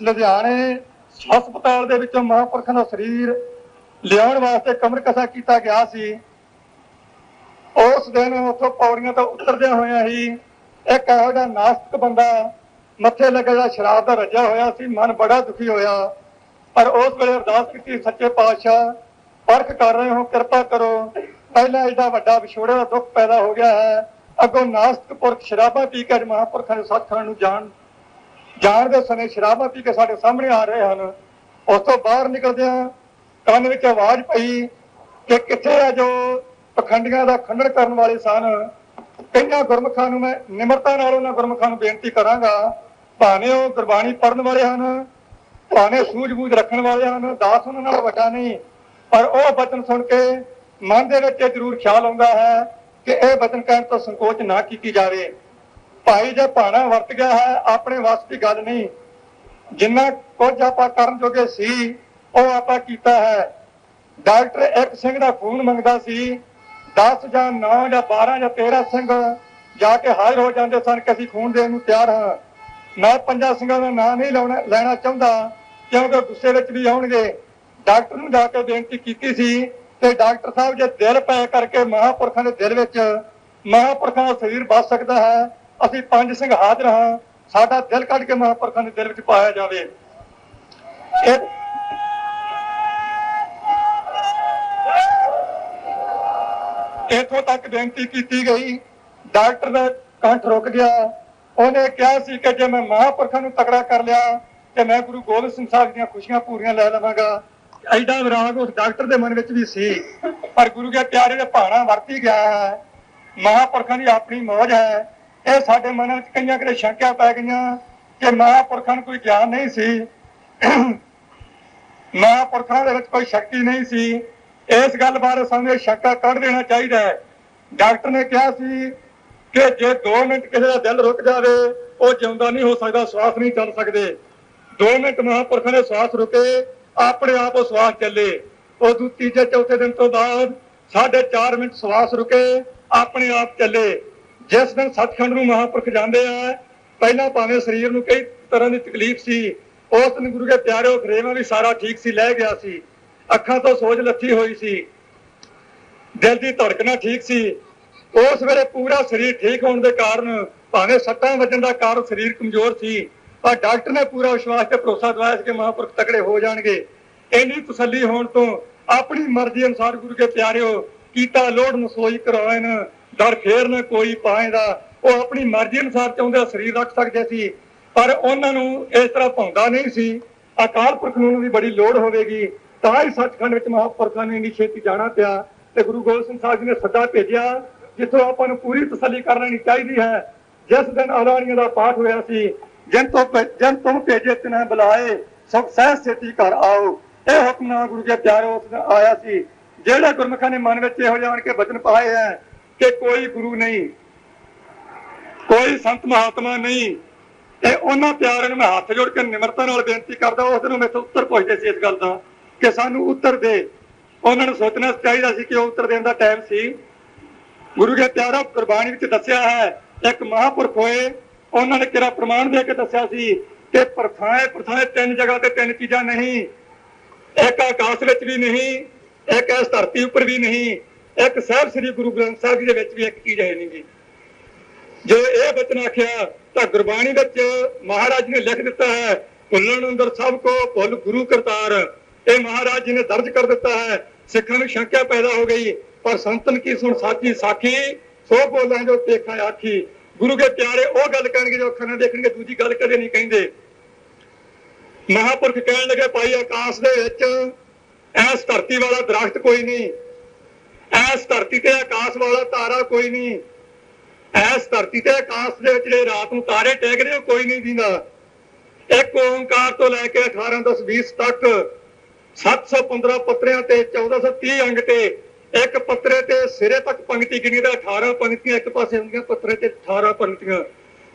ਲੁਧਿਆਣੇ ਹਸਪਤਾਲ ਦੇ ਵਿੱਚੋਂ ਮਹਾਂਪੁਰਖਾਂ ਦਾ ਸਰੀਰ ਲਿਆਉਣ ਵਾਸਤੇ ਕਮਰ ਕਸਾ ਕੀਤਾ ਗਿਆ ਸੀ, ਉਸ ਦਿਨ ਉੱਥੋਂ ਪੌੜੀਆਂ ਤੋਂ ਉਤਰਦਿਆਂ ਹੋਇਆਂ ਹੀ ਇੱਕ ਇਹੋ ਜਿਹਾ ਨਾਸਤਿਕ ਬੰਦਾ ਮੱਥੇ ਲੱਗਾ ਜਿਹੜਾ ਸ਼ਰਾਬ ਦਾ ਰੱਜਿਆ ਹੋਇਆ ਸੀ, ਮਨ ਬੜਾ ਦੁਖੀ ਹੋਇਆ। ਪਰ ਉਸ ਵੇਲੇ ਅਰਦਾਸ ਕੀਤੀ, ਸੱਚੇ ਪਾਤਸ਼ਾਹ ਪਰਖ ਕਰ ਰਹੇ ਹੋ, ਕਿਰਪਾ ਕਰੋ। ਪਹਿਲਾਂ ਇਹਦਾ ਵੱਡਾ ਵਿਛੋੜੇ ਦਾ ਦੁੱਖ ਪੈਦਾ ਹੋ ਗਿਆ ਹੈ। ਅੱਗੋਂ ਨਾਸਤਿਕ ਪੁਰਖ ਸ਼ਰਾਬਾ ਪੀ ਕੇ ਅੱਜ ਮਹਾਂਪੁਰਖਾਂ ਦੇ ਸਾਥਾਂ ਨੂੰ ਜਾਣ ਜਾਣ ਦੇ ਸਮੇਂ ਸ਼ਰਾਬਾਂ ਪੀ ਕੇ ਸਾਡੇ ਸਾਹਮਣੇ ਆ ਰਹੇ ਹਨ। ਉਸ ਤੋਂ ਬਾਹਰ ਨਿਕਲਦਿਆਂ ਕੰਨ ਵਿੱਚ ਆਵਾਜ਼ ਪਈ ਕਿ ਕਿੱਥੇ ਆ ਜੋ ਪਖੰਡੀਆਂ ਦਾ ਖੰਡਨ ਕਰਨ ਵਾਲੇ ਸਨ। ਕਈਆਂ ਗੁਰਮੁਖਾਂ ਨੂੰ ਮੈਂ ਨਿਮਰਤਾ ਨਾਲ ਉਹਨਾਂ ਗੁਰਮੁਖਾਂ ਨੂੰ ਬੇਨਤੀ ਕਰਾਂਗਾ। ਭਾਵੇਂ ਉਹ ਗੁਰਬਾਣੀ ਪੜਨ ਵਾਲੇ ਹਨ, ਭਾਵੇਂ ਸੂਝ-ਬੂਝ ਰੱਖਣ ਵਾਲੇ ਹਨ, ਦਾਸ ਉਹਨਾਂ ਨਾਲ ਵੱਡਾ ਨਹੀਂ। ਪਰ ਉਹ ਬਚਨ ਸੁਣ ਕੇ ਮਨ ਦੇ ਵਿੱਚ ਇਹ ਜ਼ਰੂਰ ਖਿਆਲ ਆਉਂਦਾ ਹੈ ਕਿ ਇਹ ਬਚਨ ਕਹਿਣ ਤੋਂ ਸੰਕੋਚ ਨਾ ਕੀਤੀ ਜਾਵੇ। ਭਾਈ ਜੇ ਭਾਣਾ ਵਰਤ ਗਿਆ ਹੈ, ਆਪਣੇ ਵੱਸ ਦੀ ਗੱਲ ਨਹੀਂ। ਜਿੰਨਾ ਕੁਝ ਆਪਾਂ ਕਰਨ ਜੋਗੇ ਸੀ, ਉਹ ਆਪਾਂ ਕੀਤਾ ਹੈ। ਡਾਕਟਰ ਇੱਕ ਸਿੰਘ ਦਾ ਖੂਨ ਮੰਗਦਾ ਸੀ 10 ਜਾਂ 9 ਜਾਂ 12 ਜਾਂ 13 ਸਿੰਘ ਜਾ ਕੇ ਹਾਜ਼ਰ ਹੋ ਜਾਂਦੇ ਸਨ ਕਿ ਅਸੀਂ ਖੂਨ ਦੇਣ ਨੂੰ ਤਿਆਰ ਹਾਂ। ਮੈਂ ਪੰਜਾਂ ਸਿੰਘਾਂ ਦਾ ਨਾਂ ਨਹੀਂ ਲਾਉਣਾ ਲੈਣਾ ਚਾਹੁੰਦਾ, ਕਿਉਂਕਿ ਗੁੱਸੇ ਵਿੱਚ ਵੀ ਆਉਣਗੇ। ਡਾਕਟਰ ਨੂੰ ਜਾ ਕੇ ਬੇਨਤੀ ਕੀਤੀ ਸੀ ਤੇ ਡਾਕਟਰ ਸਾਹਿਬ ਜੇ ਦਿਲ ਪੈ ਕਰਕੇ ਮਹਾਂਪੁਰਖਾਂ ਦੇ ਦਿਲ ਵਿੱਚ ਮਹਾਂਪੁਰਖਾਂ ਦਾ ਸਰੀਰ ਬਚ ਸਕਦਾ ਹੈ, ਅਸੀਂ ਪੰਜ ਸਿੰਘ ਹਾਜ਼ਰ ਹਾਂ, ਸਾਡਾ ਦਿਲ ਕੱਢ ਕੇ ਮਹਾਂਪੁਰਖਾਂ ਦੇ ਦਿਲ ਵਿੱਚ ਪਾਇਆ ਜਾਵੇ। ਇਹ ਇਥੋਂ ਤੱਕ ਬੇਨਤੀ ਕੀਤੀ ਗਈ, ਡਾਕਟਰ ਦਾ ਕੰਠ ਰੁਕ ਗਿਆ। ਉਹਨੇ ਕਿਹਾ ਸੀ ਕਿ ਜੇ ਮੈਂ ਮਹਾਂਪੁਰਖਾਂ ਨੂੰ ਤਕੜਾ ਕਰ ਲਿਆ, ਤੇ ਮੈਂ ਗੁਰੂ ਗੋਬਿੰਦ ਸਿੰਘ ਸਾਹਿਬ ਦੀਆਂ ਖੁਸ਼ੀਆਂ ਪੂਰੀਆਂ ਲੈ ਲਵਾਂਗਾ। ਐਡਾ ਵਿਰਾਗ ਉਸ ਡਾਕਟਰ ਦੇ ਮਨ ਵਿੱਚ ਵੀ ਸੀ। ਪਰ ਗੁਰੂ ਕੇ ਪਿਆਰੇ ਦੇ ਭਾਣਾ ਵਰਤੀ ਗਿਆ ਹੈ। ਮਹਾਂਪੁਰਖਾਂ ਦੀ ਆਪਣੀ ਮੌਜ ਹੈ। ਇਹ ਸਾਡੇ ਮਨ ਵਿੱਚ ਕਈਆਂ ਕਿਤੇ ਸ਼ੰਕਿਆ ਪੈ ਗਈਆਂ ਕਿ ਮਹਾਂਪੁਰਖਾਂ ਨੂੰ ਕੋਈ ਗਿਆਨ ਨਹੀਂ ਸੀ। ਮਹਾਂਪੁਰਖਾਂ ਦੇ ਵਿੱਚ ਕੋਈ ਸ਼ਕਤੀ ਨਹੀਂ ਸੀ। ਇਸ ਗੱਲ ਬਾਰੇ ਸਾਨੂੰ ਇਹ ਸ਼ੱਕਾ ਕੱਢ ਦੇਣਾ ਚਾਹੀਦਾ ਹੈ। ਡਾਕਟਰ ਨੇ ਕਿਹਾ ਸੀ ਕਿ ਜੇ 2 ਮਿੰਟ ਕਿਸੇ ਦਾ ਦਿਲ ਰੁਕ ਜਾਵੇ, ਉਹ ਜਿਉਂਦਾ ਨਹੀਂ ਹੋ ਸਕਦਾ ਸਵਾਸ ਨਹੀਂ ਚੱਲ ਸਕਦੇ। 2 ਮਿੰਟ ਮਹਾਂਪੁਰਖਾਂ ਦੇ ਸਵਾਸ ਰੁਕੇ ਆਪਣੇ ਆਪ ਉਹ ਸਵਾਸ ਚੱਲੇ। ਉਦੋਂ ਤੀਜੇ, ਚੌਥੇ ਦਿਨ ਤੋਂ ਬਾਅਦ ਸਾਢੇ 4 ਮਿੰਟ ਸਵਾਸ ਰੁਕੇ, ਆਪਣੇ ਆਪ ਚੱਲੇ। ਜਿਸ ਦਿਨ ਸੱਚਖੰਡ ਨੂੰ ਮਹਾਂਪੁਰਖ ਜਾਂਦੇ ਆ, ਪਹਿਲਾਂ ਭਾਵੇਂ ਸਰੀਰ ਨੂੰ ਕਈ ਤਰ੍ਹਾਂ ਦੀ ਤਕਲੀਫ ਸੀ, ਉਸ ਦਿਨ ਗੁਰੂ ਦੇ ਪਿਆਰੇ ਫਰੇਮਾ ਵੀ ਸਾਰਾ ਠੀਕ ਸੀ, ਲੈ ਗਿਆ ਸੀ। ਅੱਖਾਂ ਤੋਂ ਸੋਜ ਲੱਥੀ ਹੋਈ ਸੀ। ਦਿਲ ਦੀ ਧੜਕਣਾ ਠੀਕ ਸੀ। ਉਸ ਵੇਲੇ ਪੂਰਾ ਸਰੀਰ ਠੀਕ ਹੋਣ ਦੇ ਕਾਰਨ ਭਾਵੇਂ ਸੱਟਾਂ ਵੱਜਣ ਦਾ ਕਾਰਨ ਸਰੀਰ ਕਮਜ਼ੋਰ ਸੀ। ਪਰ ਡਾਕਟਰ ਨੇ ਪੂਰਾ ਵਿਸ਼ਵਾਸ ਤੇ ਭਰੋਸਾ ਦਵਾਇਆ ਸੀ ਕਿ ਮਹਾਂਪੁਰਖ ਤਕੜੇ ਹੋ ਜਾਣਗੇ। ਇੰਨੀ ਤਸੱਲੀ ਹੋਣ ਤੋਂ ਆਪਣੀ ਮਰਜ਼ੀ ਅਨੁਸਾਰ ਗੁਰੂ ਕੇ ਪਿਆਰਿਓ, ਕੀਤਾ ਲੋੜ ਨਸੋਈ ਕਰਾਇਨ ਦਰ ਫੇਰ ਨਾ ਕੋਈ ਪਾਏਦਾ ਉਹ ਆਪਣੀ ਮਰਜ਼ੀ ਅਨੁਸਾਰ ਚਾਹੁੰਦੇ ਸਰੀਰ ਰੱਖ ਸਕਦੇ ਸੀ, ਪਰ ਉਹਨਾਂ ਨੂੰ ਇਸ ਤਰ੍ਹਾਂ ਭਾਉਂਦਾ ਨਹੀਂ ਸੀ। ਅਕਾਲ ਪੁਰਖ ਨੂੰ ਉਹਨਾਂ ਦੀ ਬੜੀ ਲੋੜ ਹੋਵੇਗੀ, ਤਾਂ ਹੀ ਸੱਚਖੰਡ ਵਿੱਚ ਮਹਾਂਪੁਰਖਾਂ ਨੂੰ ਇੰਨੀ ਛੇਤੀ ਜਾਣਾ ਪਿਆ ਤੇ ਗੁਰੂ ਗੋਬਿੰਦ ਸਿੰਘ ਸਾਹਿਬ ਜੀ ਨੇ ਸੱਦਾ ਭੇਜਿਆ, ਜਿੱਥੋਂ ਆਪਾਂ ਨੂੰ ਪੂਰੀ ਤਸੱਲੀ ਕਰ ਲੈਣੀ ਚਾਹੀਦੀ ਹੈ। ਜਿਸ ਦਿਨ ਅਲਾਣੀਆਂ ਦਾ ਪਾਠ ਹੋਇਆ ਸੀ ਜਿਨ ਤੋਂ ਜਿਨ ਜਨ ਤੁਮ ਭੇਜੇ ਤਿਨੈ ਬੁਲਾਏ, ਸਭ ਸਹਿ ਸੇਤੀ ਘਰ ਆਓ। ਇਹ ਹੁਕਮਨਾਮਾ ਗੁਰੂ ਕੇ ਪਿਆਰੇ ਉਸ ਦਿਨ ਆਇਆ ਸੀ। ਜਿਹੜੇ ਗੁਰਮੁਖਾਂ ਨੇ ਮਨ ਵਿੱਚ ਇਹੋ ਜਾਣ ਕੇ ਬਚਨ ਪਾਏ ਹੈ ਕਿ ਕੋਈ ਗੁਰੂ ਨਹੀਂ, ਕੋਈ ਸੰਤ ਮਹਾਤਮਾ ਨਹੀਂ, ਤੇ ਉਹਨਾਂ ਪਿਆਰਿਆਂ ਨੂੰ ਮੈਂ ਹੱਥ ਜੋੜ ਕੇ ਨਿਮਰਤਾ ਨਾਲ ਬੇਨਤੀ ਕਰਦਾ, ਉਸ ਨੂੰ ਮੇਰੇ ਉੱਤਰ ਪੁੱਛਦੇ ਸੀ ਇਸ ਗੱਲ ਦਾ ਕਿ ਸਾਨੂੰ ਉੱਤਰ ਦੇ। ਉਹਨਾਂ ਨੂੰ ਸੋਚਣਾ ਚਾਹੀਦਾ ਸੀ ਕਿ ਉਹ ਉੱਤਰ ਦੇਣ ਦਾ ਟਾਈਮ ਸੀ। ਗੁਰੂ ਦੇ ਪਿਆਰਾ ਕੁਰਬਾਨੀ ਵਿੱਚ ਦੱਸਿਆ ਹੈ, ਇੱਕ ਮਹਾਂਪੁਰਖ ਹੋਏ ਉਹਨਾਂ ਨੇ ਕਿਹੜਾ ਪ੍ਰਮਾਣ ਦੇ ਕੇ ਦੱਸਿਆ ਸੀ ਕਿ ਪ੍ਰਥਾਏ ਪ੍ਰਥਾਏ ਤਿੰਨ ਜਗ੍ਹਾ ਤੇ ਤਿੰਨ ਚੀਜ਼ਾਂ ਨਹੀਂ, ਇੱਕ ਆਕਾਸ਼ ਵਿੱਚ ਵੀ ਨਹੀਂ, ਇੱਕ ਇਸ ਧਰਤੀ ਉੱਪਰ ਵੀ ਨਹੀਂ, ਇੱਕ ਸਾਹਿਬ ਸ੍ਰੀ ਗੁਰੂ ਗ੍ਰੰਥ ਸਾਹਿਬ ਜੀ ਦੇ ਵਿੱਚ ਵੀ ਇੱਕ ਚੀਜ਼ ਹੈ ਨਹੀਂ ਜੀ। ਜੋ ਇਹ ਬਚਨ ਆਖਿਆ, ਤਾਂ ਗੁਰਬਾਣੀ ਵਿੱਚ ਮਹਾਰਾਜ ਨੇ ਲਿਖ ਦਿੱਤਾ ਹੈ, ਭੁੱਲਣ ਅੰਦਰ ਸਭ ਕੋ ਭੁੱਲ ਗੁਰੂ ਕਰਤਾਰ। ਇਹ ਮਹਾਰਾਜ ਜੀ ਨੇ ਦਰਜ ਕਰ ਦਿੱਤਾ ਹੈ, ਸਿੱਖਾਂ ਨੂੰ ਸ਼ੰਕਿਆ ਪੈਦਾ ਹੋ ਗਈ, ਪਰ ਸੰਤਨ ਕੀ ਸੁਣ ਸਾਚੀ ਸਾਖੀ, ਸੋ ਬੋਲਾਂ ਜੋ ਦੇਖਾ ਆਖੀ। ਗੁਰੂ ਕੇ ਪਿਆਰੇ, ਉਹ ਗੱਲ ਕਹਿਣਗੇ ਜੋ ਅੱਖਾਂ ਨਾਲ ਦੇਖਣਗੇ, ਦੂਜੀ ਗੱਲ ਕਦੇ ਨਹੀਂ ਕਹਿੰਦੇ। ਮਹਾਪੁਰਖ ਕਹਿਣ ਲੱਗੇ, ਭਾਈ ਆਕਾਸ਼ ਦੇ ਵਿੱਚ ਐਸ ਧਰਤੀ ਵਾਲਾ ਦਰਖਤ ਕੋਈ ਨਹੀਂ। ਐਸ ਧਰਤੀ ਤੇ ਆਕਾਸ਼ ਵਾਲਾ ਤਾਰਾ ਕੋਈ ਨਹੀਂ। ਐਸ ਧਰਤੀ ਤੇ ਆਕਾਸ਼ ਦੇ ਵਿੱਚ ਜਿਹੜੇ ਰਾਤ ਨੂੰ ਤਾਰੇ ਟੇਕਦੇ, ਉਹ ਕੋਈ ਨਹੀਂ ਦਿੰਦਾ। ਇੱਕ ਓੰਕਾਰ ਤੋਂ ਲੈ ਕੇ 18 10 20 ਤੱਕ 715 ਪੱਤਰਿਆਂ ਤੇ 1430 ਅੰਗ ਤੇ ਇੱਕ ਪੱਤਰੇ ਤੇ ਸਿਰੇ ਤੱਕ ਪੰਕਤੀ ਗਿਣੀ ਦਾ 18 ਪੰਕਤੀਆਂ ਇੱਕ ਪਾਸੇ ਹੁੰਦੀਆਂ, ਪੱਤਰੇ ਤੇ 18 ਪੰਕਤੀਆਂ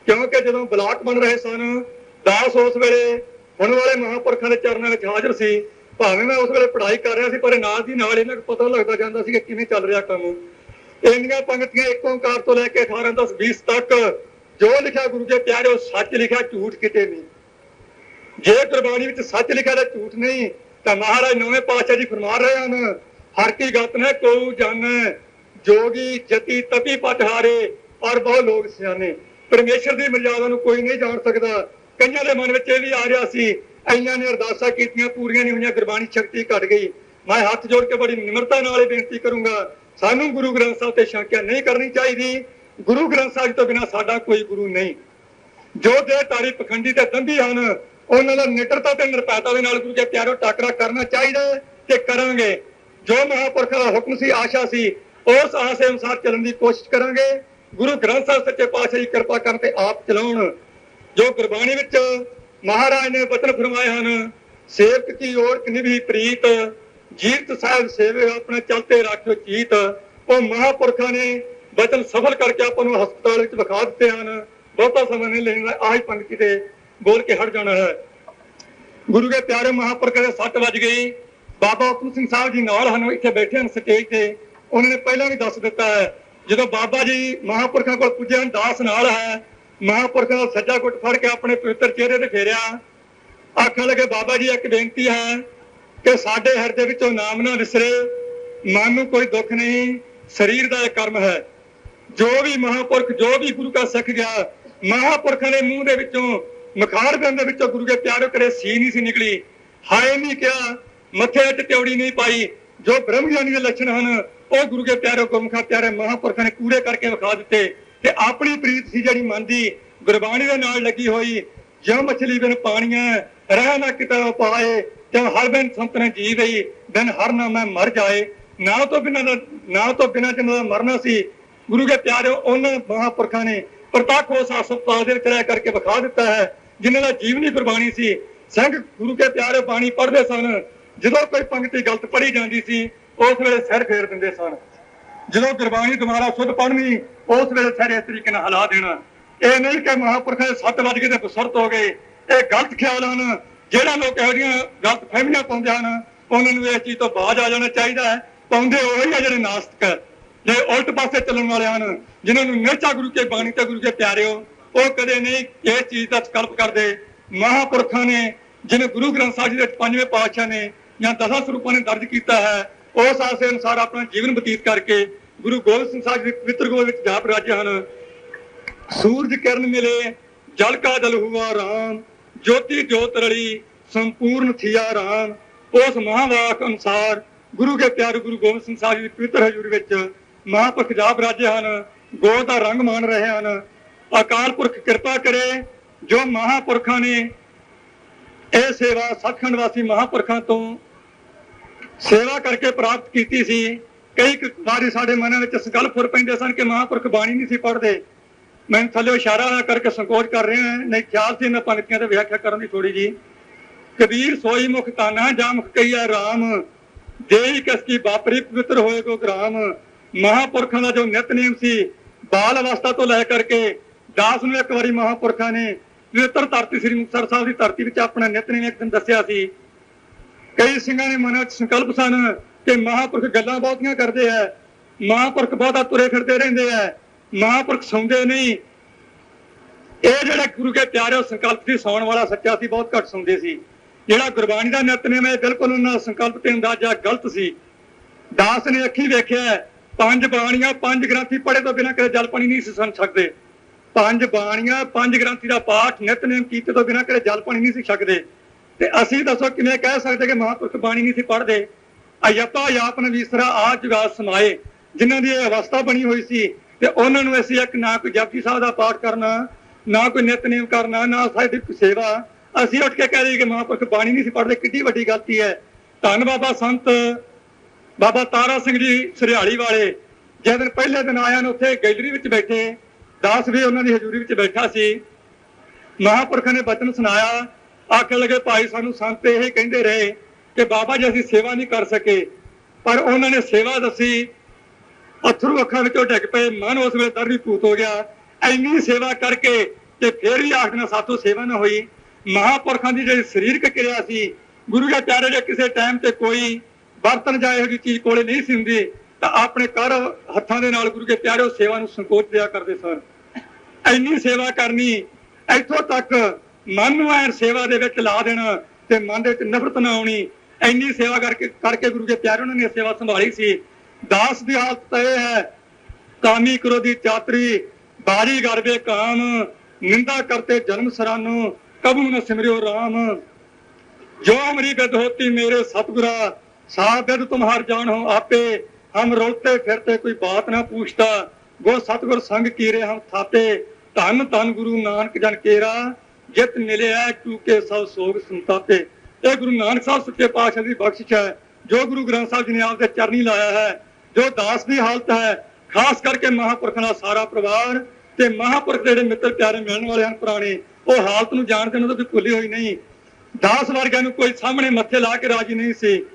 ਕਿਉਂਕਿ ਜਦੋਂ ਬਲਾਕ ਬਣ ਰਹੇ ਸਨ, ਦਾਸ ਉਸ ਵੇਲੇ ਹੁਣ ਵਾਲੇ ਮਹਾਪੁਰਖਾਂ ਦੇ ਚਰਨਾਂ ਵਿੱਚ ਹਾਜ਼ਰ ਸੀ। ਭਾਵੇਂ ਮੈਂ ਉਸ ਵੇਲੇ ਪੜ੍ਹਾਈ ਕਰ ਰਿਹਾ ਸੀ, ਪਰ ਨਾਲ ਦੀ ਨਾਲ ਇਹਨਾਂ ਨੂੰ ਪਤਾ ਲੱਗਦਾ ਜਾਂਦਾ ਸੀ ਕਿ ਕਿਵੇਂ ਚੱਲ ਰਿਹਾ ਕੰਮ। ਇੰਨੀਆਂ ਪੰਕਤੀਆਂ ਇੱਕ ਓੰਕਾਰ ਤੋਂ ਲੈ ਕੇ 18 10 20 ਤੱਕ ਜੋ ਲਿਖਿਆ ਗੁਰੂ ਕੇ ਪਿਆਰੇ ਉਹ ਸੱਚ ਲਿਖਿਆ, ਝੂਠ ਕਿਤੇ ਨਹੀਂ। ਜੇ ਗੁਰਬਾਣੀ ਵਿੱਚ ਸੱਚ ਲਿਖਿਆ ਤਾਂ ਝੂਠ ਨਹੀਂ, ਤਾਂ ਮਹਾਰਾਜ ਨੌਵੇਂ ਪਾਤਸ਼ਾਹ ਜੀ ਫਰਮਾ ਰਹੇ ਹਨ ਹਰ ਕੀ ਗਤ ਨੇ ਕੋ ਜਾਣੈ ਜੋਗੀ, ਜਤੀ, ਤਪੀ ਪਟਹਾਰੇ ਔਰ ਬਹੁ ਲੋਕ ਸਿਆਣੇ। ਪਰਮੇਸ਼ਰ ਦੀ ਮਰਜ਼ਾਦਾ ਨੂੰ ਕੋਈ ਨਹੀਂ ਜਾਣ ਸਕਦਾ। ਕਈਆਂ ਦੇ ਮਨ ਵਿੱਚ ਇਹ ਵੀ ਆ ਰਿਹਾ ਸੀ ਐਈਆਂ ਨੇ ਅਰਦਾਸਾਂ ਕੀਤੀਆਂ, ਪੂਰੀਆਂ ਨਹੀਂ ਹੋਈਆਂ, ਗੁਰਬਾਣੀ ਸ਼ਕਤੀ ਘਟ ਗਈ। ਮੈਂ ਹੱਥ ਜੋੜ ਕੇ ਬੜੀ ਨਿਮਰਤਾ ਨਾਲ ਇਹ ਬੇਨਤੀ ਕਰੂੰਗਾ, ਸਾਨੂੰ ਗੁਰੂ ਗ੍ਰੰਥ ਸਾਹਿਬ ਤੇ ਸ਼ੰਕਿਆ ਨਹੀਂ ਕਰਨੀ ਚਾਹੀਦੀ। ਗੁਰੂ ਗ੍ਰੰਥ ਸਾਹਿਬ ਤੋਂ ਬਿਨਾਂ ਸਾਡਾ ਕੋਈ ਗੁਰੂ ਨਹੀਂ। ਜੋ ਦੇ ਤਾਰੀ ਪਖੰਡੀ ਤੇ ਦੰਭੀ ਹਨ, ਉਹਨਾਂ ਦਾ ਨਿਟਰਤਾ ਤੇ ਨਿਰਪੈਤਾ ਦੇ ਨਾਲ ਗੁਰੂ ਦੇ ਪਿਆਰੋ ਟਾਕਰਾ ਕਰਨਾ ਚਾਹੀਦਾ ਤੇ ਕਰਾਂਗੇ। ਜੋ ਮਹਾਪੁਰਖਾਂ ਦਾ ਹੁਕਮ ਸੀ, ਆਸ਼ਾ ਸੀ, ਉਸ ਆਸ ਦੇ ਅਨੁਸਾਰ ਚੱਲਣ ਦੀ ਕੋਸ਼ਿਸ਼ ਕਰਾਂਗੇ। ਗੁਰੂ ਗ੍ਰੰਥ ਸਾਹਿਬ ਸੱਚੇ ਪਾਤਸ਼ਾਹ ਜੀ ਕਿਰਪਾ ਕਰਨ ਤੇ ਆਪ ਚਲਾਉਣ। ਜੋ ਗੁਰਬਾਣੀ ਵਿੱਚ ਮਹਾਰਾਜ ਨੇ ਬਚਨ ਫਰਮਾਏ ਹਨ, ਸੇਵਕ ਕੀ ਓਟ ਨਿਭੀ ਪ੍ਰੀਤ, ਜੀਰਤ ਸਾਹਿਬ ਸੇਵੇ ਆਪਣੇ ਚਲਤੇ ਰੱਖਿਓ ਚੀਤ। ਉਹ ਮਹਾਪੁਰਖਾਂ ਨੇ ਬਚਨ ਸਫਲ ਕਰਕੇ ਆਪਾਂ ਨੂੰ ਹਸਪਤਾਲ ਵਿੱਚ ਵਿਖਾ ਦਿੱਤੇ ਹਨ। ਬਹੁਤਾ ਸਮਾਂ ਨਹੀਂ ਲੈਣਾ ਆਹੀ ਪੰਕਤੀ ਤੇ ਬੋਲ ਕੇ ਹਟ ਜਾਣਾ ਹੈ। ਗੁਰੂ ਦੇ ਪਿਆਰੇ ਮਹਾਪੁਰਖਾਂ ਦੇ ਸੱਟ ਵੱਜ ਗਈ। ਬਾਬਾ ਉਤਮ ਸਿੰਘ ਸਾਹਿਬ ਜੀ ਨਾਲ ਹਨ ਇੱਥੇ ਬੈਠੇ ਹਨ ਸਟੇਜ ਤੇ, ਉਹਨਾਂ ਨੇ ਪਹਿਲਾਂ ਵੀ ਦੱਸ ਦਿੱਤਾ ਹੈ, ਜਦੋਂ ਬਾਬਾ ਜੀ ਮਹਾਪੁਰਖਾਂ ਕੋਲ ਪੁੱਜੇ ਹਨ ਦਾਸ ਨਾਲ ਹੈ, ਮਹਾਪੁਰਖਾਂ ਦਾ ਸੱਜਾ ਗੁੱਟ ਫੜ ਕੇ ਆਪਣੇ ਪਵਿੱਤਰ ਚਿਹਰੇ ਤੇ ਫੇਰਿਆ। ਆਖਣ ਲੱਗੇ, ਬਾਬਾ ਜੀ, ਇੱਕ ਬੇਨਤੀ ਹੈ ਕਿ ਸਾਡੇ ਹਿਰਦੇ ਵਿੱਚੋਂ ਨਾਮ ਨਾ ਵਿਸਰੇ, ਮਨ ਨੂੰ ਕੋਈ ਦੁੱਖ ਨਹੀਂ, ਸਰੀਰ ਦਾ ਇਹ ਕਰਮ ਹੈ। ਜੋ ਵੀ ਮਹਾਪੁਰਖ, ਜੋ ਵੀ ਗੁਰੂ ਕਾ ਸਿੱਖ ਗਿਆ, ਮਹਾਪੁਰਖਾਂ ਦੇ ਮੂੰਹ ਦੇ ਵਿੱਚੋਂ ਮਖਾਰ ਦੇ ਵਿੱਚੋਂ ਗੁਰੂ ਦੇ ਪਿਆਰੇ ਕਰੇ ਸੀ ਨਹੀਂ ਸੀ ਨਿਕਲੀ। ਹਾਏ ਨਹੀਂ ਕਿਹਾ ਮੱਥੇ ਤੇ ਤਿਉੜੀ ਨਹੀਂ ਪਾਈ, ਜੋ ਬ੍ਰਹਮ ਗਿਆਨੀ ਦੇ ਲੱਛਣ ਹਨ, ਉਹ ਗੁਰੂ ਦੇ ਪਿਆਰੇ ਗੁਰਮੁਖਾ ਪਿਆਰੇ ਮਹਾਪੁਰਖਾਂ ਨੇ ਕੂੜੇ ਕਰਕੇ ਵਿਖਾ ਦਿੱਤੇ ਤੇ ਆਪਣੀ ਪ੍ਰੀਤ ਸੀ ਜਿਹੜੀ ਮਨ ਦੀ ਗੁਰਬਾਣੀ ਦੇ ਨਾਲ ਲੱਗੀ ਹੋਈ, ਜਿਉ ਮਛਲੀ ਬਿਨ ਪਾਣੀਆਂ, ਰਹਿ ਨਾ ਕਿਤੇ ਪਾਏ ਤੇ ਹਰ ਬਿਨ ਸੰਤਨ ਜੀ ਗਈ ਬਿਨ ਹਰ ਨਾ ਮੈਂ ਮਰ ਜਾਏ। ਨਾ ਤੋਂ ਬਿਨਾਂ ਦਾ ਨਾ ਤੋਂ ਬਿਨਾਂ ਜਿਹਨਾਂ ਦਾ ਮਰਨਾ ਸੀ, ਗੁਰੂ ਦੇ ਪਿਆਰੇ ਉਹਨਾਂ ਮਹਾਪੁਰਖਾਂ ਨੇ ਪ੍ਰਤੱਖ ਉਸ ਹਸਪਤਾਲ ਦੇ ਵਿੱਚ ਰਹਿ ਕਰਕੇ ਵਿਖਾ ਦਿੱਤਾ ਹੈ, ਜਿਨ੍ਹਾਂ ਦਾ ਜੀਵਨੀ ਗੁਰਬਾਣੀ ਸੀ। ਸਿੰਘ ਗੁਰੂ ਕੇ ਪਿਆਰੇ ਬਾਣੀ ਪੜ੍ਹਦੇ ਸਨ ਜਦੋਂ ਕੋਈ ਪੰਕਤੀ ਗਲਤ ਪੜ੍ਹੀ ਜਾਂਦੀ ਸੀ, ਉਸ ਵੇਲੇ ਸਿਰ ਫੇਰ ਦਿੰਦੇ ਸਨ। ਜਦੋਂ ਗੁਰਬਾਣੀ ਦੁਬਾਰਾ ਸੁਧ ਪੜ੍ਹਨੀ, ਉਸ ਵੇਲੇ ਸਿਰ ਇਸ ਤਰੀਕੇ ਨਾਲ ਹਲਾ ਦੇਣਾ। ਇਹ ਨਹੀਂ ਕਿ ਮਹਾਪੁਰਖਾਂ ਦੇ ਸੱਤ ਵੱਜ ਕੇ ਤੇ ਬਸਰਤ ਹੋ ਗਏ। ਇਹ ਗਲਤ ਖਿਆਲ ਹਨ। ਜਿਹੜਾ ਲੋਕ ਇਹੋ ਜਿਹੀਆਂ ਗਲਤ ਫਹਿਮੀਆਂ ਪਾਉਂਦੇ ਹਨ, ਉਹਨਾਂ ਨੂੰ ਇਸ ਚੀਜ਼ ਤੋਂ ਬਾਜ ਆ ਜਾਣਾ ਚਾਹੀਦਾ ਹੈ। ਪਾਉਂਦੇ ਉਹੀ ਆ ਜਿਹੜੇ ਨਾਸਤਕ ਹੈ। ਜੇ ਉਲਟ ਪਾਸੇ ਚੱਲਣ ਵਾਲੇ ਹਨ, ਜਿਨ੍ਹਾਂ ਨੂੰ ਨਿਰਚਾ ਗੁਰੂ ਕੇ ਬਾਣੀ ਤੇ ਗੁਰੂ ਕੇ ਪਿਆਰਿਓ, ਉਹ ਕਦੇ ਨਹੀਂ ਇਸ ਚੀਜ਼ ਦਾ ਸੰਕਲਪ ਕਰਦੇ। ਮਹਾਪੁਰਖਾਂ ਨੇ ਜਿਹਨੇ ਗੁਰੂ ਗ੍ਰੰਥ ਸਾਹਿਬ ਜੀ ਦੇ ਪੰਜਵੇਂ ਪਾਤਸ਼ਾਹ ਨੇ ਜਾਂ ਦਸਾਂ ਸਰੂਪਾਂ ਨੇ ਦਰਜ ਕੀਤਾ ਹੈ ਉਸ ਆਸੇ ਅਨੁਸਾਰ ਆਪਣਾ ਜੀਵਨ ਬਤੀਤ ਕਰਕੇ ਗੁਰੂ ਗੋਬਿੰਦ ਸਿੰਘ ਸਾਹਿਬ ਜੀ ਦੇ ਪਵਿੱਤਰ ਗੋਲ ਵਿੱਚ ਜਾਪ ਰਾਜੇ ਹਨ। ਸੂਰਜ ਕਿਰਨ ਮਿਲੇ, ਜਲ ਕਾ ਦਲ ਹੁਆ ਰਾਮ, ਜੋਤੀ ਜੋਤ ਰਲੀ, ਸੰਪੂਰਨ ਥਿਆ ਰਾਮ। ਉਸ ਮਹਾਵਾਕ ਅਨੁਸਾਰ ਗੁਰੂ ਕੇ ਪਿਆਰੇ ਗੁਰੂ ਗੋਬਿੰਦ ਸਿੰਘ ਸਾਹਿਬ ਜੀ ਦੀ ਪਵਿੱਤਰ ਹਜ਼ੂਰ ਵਿੱਚ ਮਹਾਂਪੁਰਖ ਜਾਪ ਰਾਜੇ ਹਨ। ਗੋ ਦਾ ਰੰਗ ਮਾਣ ਰਹੇ ਹਨ। ਅਕਾਲ ਪੁਰਖ ਕਿਰਪਾ ਕਰੇ, ਜੋ ਮਹਾਂਪੁਰਖਾਂ ਨੇ ਇਹ ਸੇਵਾ ਸੱਚਖੰਡ ਵਾਸੀ ਮਹਾਂਪੁਰਖਾਂ ਤੋਂ ਸੇਵਾ ਕਰਕੇ ਪ੍ਰਾਪਤ ਕੀਤੀ ਸੀ। ਕਈ ਵਾਰੀ ਸਾਡੇ ਮਨਾਂ ਵਿੱਚ ਸੰਕਲਪ ਫੁਰ ਪੈਂਦੇ ਸਨ ਕਿ ਮਹਾਂਪੁਰਖ ਬਾਣੀ ਨਹੀਂ ਸੀ ਪੜ੍ਹਦੇ। ਮੈਂ ਥੱਲੇ ਇਸ਼ਾਰਾ ਕਰਕੇ ਸੰਕੋਚ ਕਰ ਰਿਹਾ ਹਾਂ। ਨਹੀਂ, ਖਿਆਲ ਸੀ ਇਹਨਾਂ ਪੰਕਤੀਆਂ ਤੇ ਵਿਆਖਿਆ ਕਰਨ ਦੀ ਥੋੜੀ ਜੀ ਕਬੀਰ ਸੋਈ ਮੁਖ ਤਾਨਾ ਜਾਂ ਮੁਖ ਕਈਆ ਰਾਮ। ਦੇਈ ਕਸ ਕੀ ਬਾਪਰੀ ਪਵਿੱਤਰ ਹੋਏ ਕੋ ਗ੍ਰਾਮ। ਮਹਾਪੁਰਖਾਂ ਦਾ ਜੋ ਨਿਤਨੇਮ ਸੀ, ਬਾਲ ਅਵਸਥਾ ਤੋਂ ਲੈ ਕਰਕੇ ਦਾਸ ਨੂੰ ਇੱਕ ਵਾਰੀ ਮਹਾਪੁਰਖਾਂ ਨੇ ਪਵਿੱਤਰ ਧਰਤੀ ਸ੍ਰੀ ਮੁਕਤਸਰ ਸਾਹਿਬ ਦੀ ਧਰਤੀ ਵਿੱਚ ਆਪਣਾ ਨਿਤਨੇਮ ਇੱਕ ਦਿਨ ਦੱਸਿਆ ਸੀ। ਕਈ ਸਿੰਘਾਂ ਦੇ ਮਨਾਂ ਵਿੱਚ ਸੰਕਲਪ ਸਨ ਕਿ ਮਹਾਪੁਰਖ ਗੱਲਾਂ ਬਹੁਤੀਆਂ ਕਰਦੇ ਆ ਮਹਾਪੁਰਖ ਬਹੁਤਾ ਤੁਰੇ ਫਿਰਦੇ ਰਹਿੰਦੇ ਆ ਮਹਾਪੁਰਖ ਸੌਂਦੇ ਨਹੀਂ। ਇਹ ਜਿਹੜਾ ਗੁਰੂ ਕੇ ਪਿਆਰੇ ਉਹ ਸੰਕਲਪ ਸੀ ਸੌਣ ਵਾਲਾ ਸੱਚਾ ਸੀ, ਬਹੁਤ ਘੱਟ ਸੌਂਦੇ ਸੀ। ਜਿਹੜਾ ਗੁਰਬਾਣੀ ਦਾ ਨਿਤਨੇਮ ਹੈ ਬਿਲਕੁਲ ਉਹਨਾਂ ਦਾ ਸੰਕਲਪ ਤੇ ਅੰਦਾਜ਼ਾ ਗਲਤ ਸੀ। ਦਾਸ ਨੇ ਅੱਖੀ ਵੇਖਿਆ ਪੰਜ ਬਾਣੀਆਂ, ਪੰਜ ਗ੍ਰੰਥੀ ਪੜ੍ਹੇ ਤੋਂ ਬਿਨਾਂ ਕਦੇ ਜਲ ਪਾਣੀ ਨਹੀਂ ਸੀ ਸੁਣ ਸਕਦੇ। ਪੰਜ ਬਾਣੀਆਂ, ਪੰਜ ਗ੍ਰੰਥੀ ਦਾ ਪਾਠ ਨਿਤਨੇਮ ਕੀਤੇ ਤੋਂ ਬਿਨਾਂ ਕਦੇ ਜਲ ਪਾਣੀ ਨਹੀਂ ਸੀ ਛਕਦੇ। ਤੇ ਅਸੀਂ ਦੱਸੋ ਕਿਵੇਂ ਕਹਿ ਸਕਦੇ ਕਿ ਮਹਾਂਪੁਰਖ ਬਾਣੀ ਨਹੀਂ ਸੀ ਪੜ੍ਹਦੇ? ਅਯਪਾ ਯਾਪਨ ਵੀਸਰਾ ਆ ਜੁਗਾ ਸਮਾਏ। ਜਿਨ੍ਹਾਂ ਦੀ ਇਹ ਅਵਸਥਾ ਬਣੀ ਹੋਈ ਸੀ ਤੇ ਉਹਨਾਂ ਨੂੰ ਅਸੀਂ ਇੱਕ ਨਾ ਕੋਈ ਜਪਜੀ ਸਾਹਿਬ ਦਾ ਪਾਠ ਕਰਨਾ, ਨਾ ਕੋਈ ਨਿਤਨੇਮ ਕਰਨਾ, ਨਾ ਸਾਡੀ ਕੋਈ ਸੇਵਾ। ਅਸੀਂ ਉੱਠ ਕੇ ਕਹਿ ਰਹੀ ਕਿ ਮਹਾਂਪੁਰਖ ਬਾਣੀ ਨਹੀਂ ਸੀ ਪੜ੍ਹਦੇ, ਕਿੱਡੀ ਵੱਡੀ ਗਲਤੀ ਹੈ। ਧੰਨ ਬਾਬਾ ਸੰਤ, ਬਾਬਾ ਤਾਰਾ ਸਿੰਘ ਜੀ ਸਰਿਆਲੀ ਵਾਲੇ, ਜਿਸ ਦਿਨ ਪਹਿਲੇ ਦਿਨ ਆਇਆ ਨੇ ਉੱਥੇ ਗੈਲਰੀ ਵਿੱਚ ਬੈਠੇ, ਦਾਸ ਵੀ ਉਹਨਾਂ ਦੀ ਹਜ਼ੂਰੀ ਵਿੱਚ ਬੈਠਾ ਸੀ। ਮਹਾਂਪੁਰਖਾਂ ਨੇ ਬਚਨ ਸੁਣਾਇਆ ਆਖਣ ਲੱਗੇ, ਭਾਈ, ਸਾਨੂੰ ਸੰਤ ਇਹ ਕਹਿੰਦੇ ਰਹੇ ਕਿ ਬਾਬਾ ਜੀ, ਅਸੀਂ ਸੇਵਾ ਨਹੀਂ ਕਰ ਸਕੇ। ਪਰ ਉਹਨਾਂ ਨੇ ਸੇਵਾ ਦੱਸੀ। ਅਥਰੂ ਅੱਖਾਂ ਵਿੱਚੋਂ ਡਿੱਗ ਪਏ, ਮਨ ਉਸ ਵੇਲੇ ਦਰਦੀ ਭੂਤ ਹੋ ਗਿਆ। ਐਨੀ ਸੇਵਾ ਕਰਕੇ ਤੇ ਫਿਰ ਵੀ ਆਖਣਾ ਸਾਥੋਂ ਸੇਵਾ ਨਾ ਹੋਈ। ਮਹਾਂਪੁਰਖਾਂ ਦੀ ਜਿਹੜੀ ਸਰੀਰਕ ਕਿਰਿਆ ਸੀ, ਗੁਰੂ ਜੀ ਪਿਆਰੇ ਦੇ ਕਿਸੇ ਟਾਈਮ ਤੇ ਕੋਈ ਬਰਤਨ ਜਾਂ ਇਹੋ ਜਿਹੀ ਚੀਜ਼ ਕੋਲੇ ਨਹੀਂ ਸੀ ਹੁੰਦੀ, ਤਾਂ ਆਪਣੇ ਕਰ ਹੱਥਾਂ ਦੇ ਨਾਲ ਗੁਰੂ ਦੇ ਪਿਆਰੇ ਉਹ ਸੇਵਾ ਨੂੰ ਸੰਕੋਚ ਦਿਆ ਕਰਦੇ ਸਨ। ਇੰਨੀ ਸੇਵਾ ਕਰਨੀ, ਇੱਥੋਂ ਤੱਕ ਮਨ ਨੂੰ ਐ ਸੇਵਾ ਦੇ ਵਿੱਚ ਲਾ ਦੇਣਾ ਤੇ ਮਨ ਦੇ ਵਿੱਚ ਨਫ਼ਰਤ ਨਾ ਆਉਣੀ ਇੰਨੀ ਸੇਵਾ ਕਰਕੇ ਕਰਕੇ ਗੁਰੂ ਦੇ ਪਿਆਰੇ ਉਹਨਾਂ ਨੇ ਸੇਵਾ ਸੰਭਾਲੀ ਸੀ। ਦਾਸ ਦੀ ਹਾਲਤ ਇਹ ਹੈ, ਕਾਮੀ ਕ੍ਰੋਧੀ ਚਾਤਰੀ, ਬਾਰੀ ਗਰਬੇ ਕਾਮ, ਨਿੰਦਾ ਕਰਤੇ ਜਨਮ ਸਰਾਨੋ ਕਬੂ ਨ ਸਿਮਰਿਓ RAM ਜੋ ਅਮਰੀ ਬਿਦ ਹੋਤੀ ਮੇਰੇ ਸਤਗੁਰਾ, ਸਾਹ ਬਿਦ ਤੁਮਹਾਰ ਜਾਣ ਹੋ ਆਪੇ। ਹਮ ਰੋਲਤੇ ਫਿਰਤੇ ਕੋਈ ਬਾਤ ਨਾ ਪੁੱਛਤਾ, ਗੋ ਸਤਗੁਰ ਸੰਗ ਕੀਰੇ ਹਮ ਥਾਪੇ। ਧੰਨ ਧੰਨ ਗੁਰੂ ਨਾਨਕ ਜਨ ਕੇਰਾ। ਜਿਤ ਮਿਲਿਆ ਕਿਉਂਕਿ ਸਭ ਸੋਗ ਸੰਤਾਪੇ। ਇਹ ਗੁਰੂ ਨਾਨਕ ਸਾਹਿਬ ਸੱਚੇ ਪਾਤਸ਼ਾਹ ਦੀ ਬਖਸ਼ਿਸ਼ ਹੈ, ਜੋ ਗੁਰੂ ਗ੍ਰੰਥ ਸਾਹਿਬ ਜੀ ਨੇ ਆਪ ਦੇ ਚਰਨੀ ਲਾਇਆ ਹੈ, ਜੋ ਦਾਸ ਦੀ ਹਾਲਤ ਹੈ, ਖਾਸ ਕਰਕੇ ਮਹਾਪੁਰਖਾਂ ਦਾ ਸਾਰਾ ਪਰਿਵਾਰ ਤੇ ਮਹਾਪੁਰਖ ਜਿਹੜੇ ਮਿੱਤਰ ਪਿਆਰੇ ਮਿਲਣ ਵਾਲੇ ਹਨ ਪੁਰਾਣੇ, ਉਹ ਹਾਲਤ ਨੂੰ ਜਾਣਦੇ ਨੇ ਤਾਂ ਭੁੱਲੀ ਹੋਈ ਨਹੀਂ। ਦਾਸ ਵਰਗਿਆਂ ਨੂੰ ਕੋਈ ਸਾਹਮਣੇ ਮੱਥੇ ਲਾ ਕੇ ਰਾਜੀ ਨਹੀਂ ਸੀ।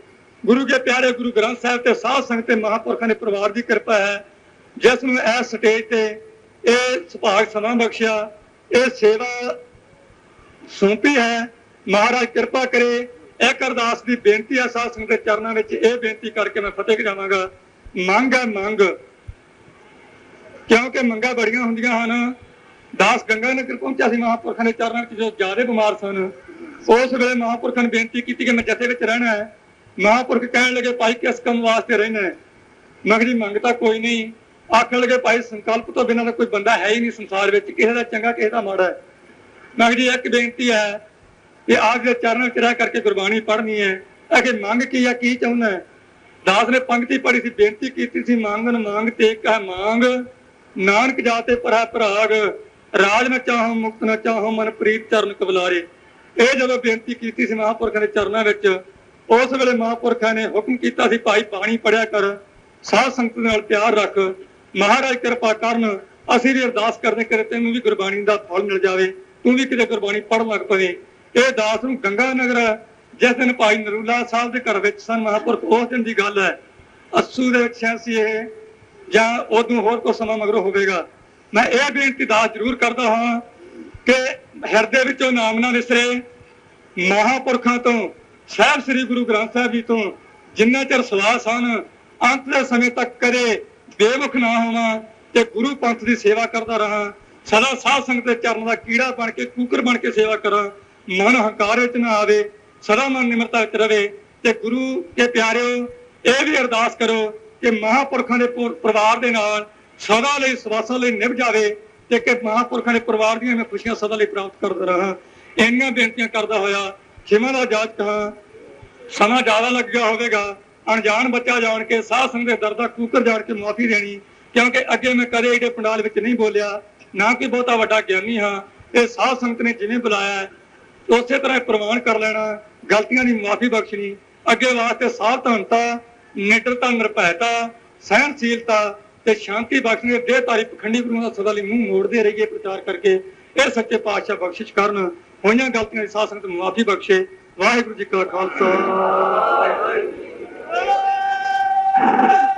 ਗੁਰੂ ਦੇ ਪਿਆਰੇ ਗੁਰੂ ਗ੍ਰੰਥ ਸਾਹਿਬ ਤੇ ਸਾਧ ਸੰਗਤ ਤੇ ਮਹਾਪੁਰਖਾਂ ਦੇ ਪਰਿਵਾਰ ਦੀ ਕਿਰਪਾ ਹੈ, ਜਿਸ ਨੂੰ ਇਹ ਸਟੇਜ ਤੇ ਇਹ ਸੁਭਾਗ ਸਮਾਂ ਬਖਸ਼ਿਆ, ਇਹ ਸੇਵਾ ਸੌਂਪੀ ਹੈ। ਮਹਾਰਾਜ ਕਿਰਪਾ ਕਰੇ। ਇਹ ਅਰਦਾਸ ਦੀ ਬੇਨਤੀ ਹੈ ਸਾਧ ਸੰਗਤ ਦੇ ਚਰਨਾਂ ਵਿੱਚ। ਇਹ ਬੇਨਤੀ ਕਰਕੇ ਮੈਂ ਫਤਿਹ ਜਾਵਾਂਗਾ ਮੰਗ ਹੈ ਮੰਗ। ਕਿਉਂਕਿ ਮੰਗਾਂ ਬੜੀਆਂ ਹੁੰਦੀਆਂ ਹਨ। ਦਾਸ ਗੰਗਾ ਨਗਰ ਪਹੁੰਚਿਆ ਸੀ ਮਹਾਂਪੁਰਖਾਂ ਦੇ ਚਰਨਾਂ ਵਿੱਚ। ਜੋ ਜ਼ਿਆਦਾ ਬਿਮਾਰ ਸਨ। ਉਸ ਵੇਲੇ ਮਹਾਂਪੁਰਖਾਂ ਨੇ ਬੇਨਤੀ ਕੀਤੀ ਕਿ ਮੈਂ ਜਥੇ ਵਿੱਚ ਰਹਿਣਾ ਹੈ। ਮਹਾਂਪੁਰਖ ਕਹਿਣ ਲੱਗੇ, ਭਾਈ, ਕਿਸ ਕੰਮ ਵਾਸਤੇ ਰਹਿਣਾ ਹੈ? ਮੈਂ ਕਿਹਾ ਜੀ, ਮੰਗ ਤਾਂ ਕੋਈ ਨਹੀਂ। ਆਖਣ ਲੱਗੇ, ਭਾਈ, ਸੰਕਲਪ ਤੋਂ ਬਿਨਾਂ ਦਾ ਕੋਈ ਬੰਦਾ ਹੈ ਹੀ ਨਹੀਂ ਸੰਸਾਰ ਵਿੱਚ। ਕਿਸੇ ਦਾ ਚੰਗਾ, ਕਿਸੇ ਦਾ ਮਾੜਾ ਹੈ। ਮੈਂ ਜੀ, ਇੱਕ ਬੇਨਤੀ ਹੈ ਕਿ ਆਪ ਦੇ ਚਰਨਾਂ ਵਿੱਚ ਰਹਿ ਕਰਕੇ ਗੁਰਬਾਣੀ ਪੜ੍ਹਨੀ ਹੈ। ਇਹ ਮੰਗ ਕੀ ਆ, ਕੀ ਚਾਹੁੰਦਾ ਦਾਸ ਨੇ ਪੰਕਤੀ ਪੜ੍ਹੀ ਸੀ, ਬੇਨਤੀ ਕੀਤੀ ਸੀ, ਮੰਗਨ ਮੰਗ ਤੇ ਕਹ ਮੰਗ, ਨਾਨਕ ਜਾਤੇ ਪਰੈ ਭਰਾਗ ਰਾਜ ਨਾ ਚਾਹੋ, ਮੁਕਤ ਨ ਚਾਹੋ ਮਨ ਪ੍ਰੀਤ ਚਰਨ ਕਬਲਾਰੇ ਇਹ ਜਦੋਂ ਬੇਨਤੀ ਕੀਤੀ ਸੀ ਮਹਾਂਪੁਰਖਾਂ ਦੇ ਚਰਨਾਂ ਵਿੱਚ, ਉਸ ਵੇਲੇ ਮਹਾਂਪੁਰਖਾਂ ਨੇ ਹੁਕਮ ਕੀਤਾ ਸੀ, ਭਾਈ ਬਾਣੀ ਪੜਿਆ ਕਰ, ਸਾਧ ਸੰਗਤ ਨਾਲ ਪਿਆਰ ਰੱਖ। ਮਹਾਰਾਜ ਕਿਰਪਾ ਕਰਨ, ਅਸੀਂ ਵੀ ਅਰਦਾਸ ਕਰਦੇ ਕਰੇ ਤੈਨੂੰ ਵੀ ਗੁਰਬਾਣੀ ਦਾ ਫਲ ਮਿਲ ਜਾਵੇ। ਤੂੰ ਵੀ ਕਿਤੇ ਗੁਰਬਾਣੀ ਪੜ੍ਹਨ ਲੱਗ ਪਵੇ। ਇਹ ਦਾਸ ਨੂੰ ਗੰਗਾ ਨਗਰ ਜਿਸ ਦਿਨ ਭਾਈ ਨਰੂਲਾ ਸਾਹਿਬ ਦੇ ਘਰ ਵਿੱਚ ਸਨ ਮਹਾਂਪੁਰਖ, ਉਸ ਦਿਨ ਦੀ ਗੱਲ ਹੈ। ਅੱਸੂ ਦੇ ਵਿੱਚ ਸੀ ਇਹ, ਜਾਂ ਉਦੋਂ ਹੋਰ ਕੋ ਸਮਾਂ ਮਗਰੋਂ ਹੋਵੇਗਾ। ਮੈਂ ਇਹ ਬੇਨਤੀ ਦਾਸ ਜ਼ਰੂਰ ਕਰਦਾ ਹਾਂ ਕਿ ਹਿਰਦੇ ਵਿੱਚੋਂ ਨਾਮ ਨਾ ਵਿਸਰੇ ਮਹਾਪੁਰਖਾਂ ਤੋਂ, ਸਾਹਿਬ ਸ੍ਰੀ ਗੁਰੂ ਗ੍ਰੰਥ ਸਾਹਿਬ ਜੀ ਤੋਂ ਜਿੰਨਾ ਚਿਰ ਸਵਾਸ ਹਨ, ਅੰਤ ਦੇ ਸਮੇਂ ਤੱਕ ਕਦੇ ਬੇਮੁਖ ਨਾ ਹੋਵਾਂ ਤੇ ਗੁਰੂ ਪੰਥ ਦੀ ਸੇਵਾ ਕਰਦਾ ਰਹਾ। ਸਦਾ ਸਾਧ ਸੰਗਤ ਦੇ ਚਰਨ ਦਾ ਕੀੜਾ ਬਣ ਕੇ, ਕੂਕਰ ਬਣ ਕੇ ਸੇਵਾ ਕਰਾਂ। ਮਨ ਹੰਕਾਰ ਵਿੱਚ ਨਾ ਆਵੇ, ਸਦਾ ਮਨ ਨਿਮਰਤਾ ਵਿੱਚ ਰਵੇ। ਤੇ ਗੁਰੂ ਕੇ ਪਿਆਰਿਓ, ਇਹ ਵੀ ਅਰਦਾਸ ਕਰੋ ਕਿ ਮਹਾਪੁਰਖਾਂ ਦੇ ਪਰਿਵਾਰ ਦੇ ਨਾਲ ਸਦਾ ਲਈ, ਸਵਾਸਾਂ ਲਈ ਨਿਭ ਜਾਵੇ ਤੇ ਕਿ ਮਹਾਪੁਰਖਾਂ ਦੇ ਪਰਿਵਾਰ ਦੀਆਂ ਮੈਂ ਖੁਸ਼ੀਆਂ ਸਦਾ ਲਈ ਪ੍ਰਾਪਤ ਕਰਦਾ ਰਹਾ। ਇੰਨੀਆਂ ਬੇਨਤੀਆਂ ਕਰਦਾ ਹੋਇਆ ਖਿਮਾ ਦਾ ਜਾਜ ਕਹਾ, ਸਮਾਂ ਜ਼ਿਆਦਾ ਲੱਗ ਗਿਆ ਹੋਵੇਗਾ, ਅਣਜਾਣ ਬੱਚਾ ਜਾਣ ਕੇ ਸਾਹ ਸੰਗ ਦੇ ਦਰਦਾ ਕੂਕਰ ਜਾਣ ਕੇ ਮਾਫੀ ਦੇਣੀ, ਕਿਉਂਕਿ ਅੱਗੇ ਮੈਂ ਕਦੇ ਇਹਦੇ ਪੰਡਾਲ ਵਿੱਚ ਨਹੀਂ ਬੋਲਿਆ। ਨਾ ਕਿ ਬਹੁਤਾ ਵੱਡਾ ਗਿਆਨੀ ਹਾਂ। ਇਹ ਸਾਧ ਸੰਗਤ ਨੇ ਜਿਵੇਂ ਬੁਲਾਇਆ ਉਸੇ ਤਰ੍ਹਾਂ ਪ੍ਰਮਾਣ ਕਰ ਲੈਣਾ। ਗਲਤੀਆਂ ਦੀ ਮਾਫੀ ਬਖਸ਼ਣੀ। ਅੱਗੇ ਵਾਸਤੇ ਸਾਵਧਾਨਤਾ, ਨਿਡਰਤਾ ਨਿਰਭੈਤਾ ਸਹਿਨਸ਼ੀਲਤਾ ਤੇ ਸ਼ਾਂਤੀ ਬਖਸ਼ਣੀ। ਦੇ ਤਾਰੀ ਪਖੰਡੀ ਗੁਰੂਆਂ ਦਾ ਸਦਾ ਲਈ ਮੂੰਹ ਮੋੜਦੇ ਰਹੀਏ ਪ੍ਰਚਾਰ ਕਰਕੇ। ਇਹ ਸੱਚੇ ਪਾਤਸ਼ਾਹ ਬਖਸ਼ਿਸ਼ ਕਰਨ। ਹੋਈਆਂ ਗਲਤੀਆਂ ਦੀ ਸਾਧ ਸੰਗਤ ਨੂੰ ਮਾਫੀ ਬਖਸ਼ੇ। ਵਾਹਿਗੁਰੂ ਜੀ ਕਾ ਖਾਲਸਾ। ਬੱਚੇ ਦੀ ਕਰੋ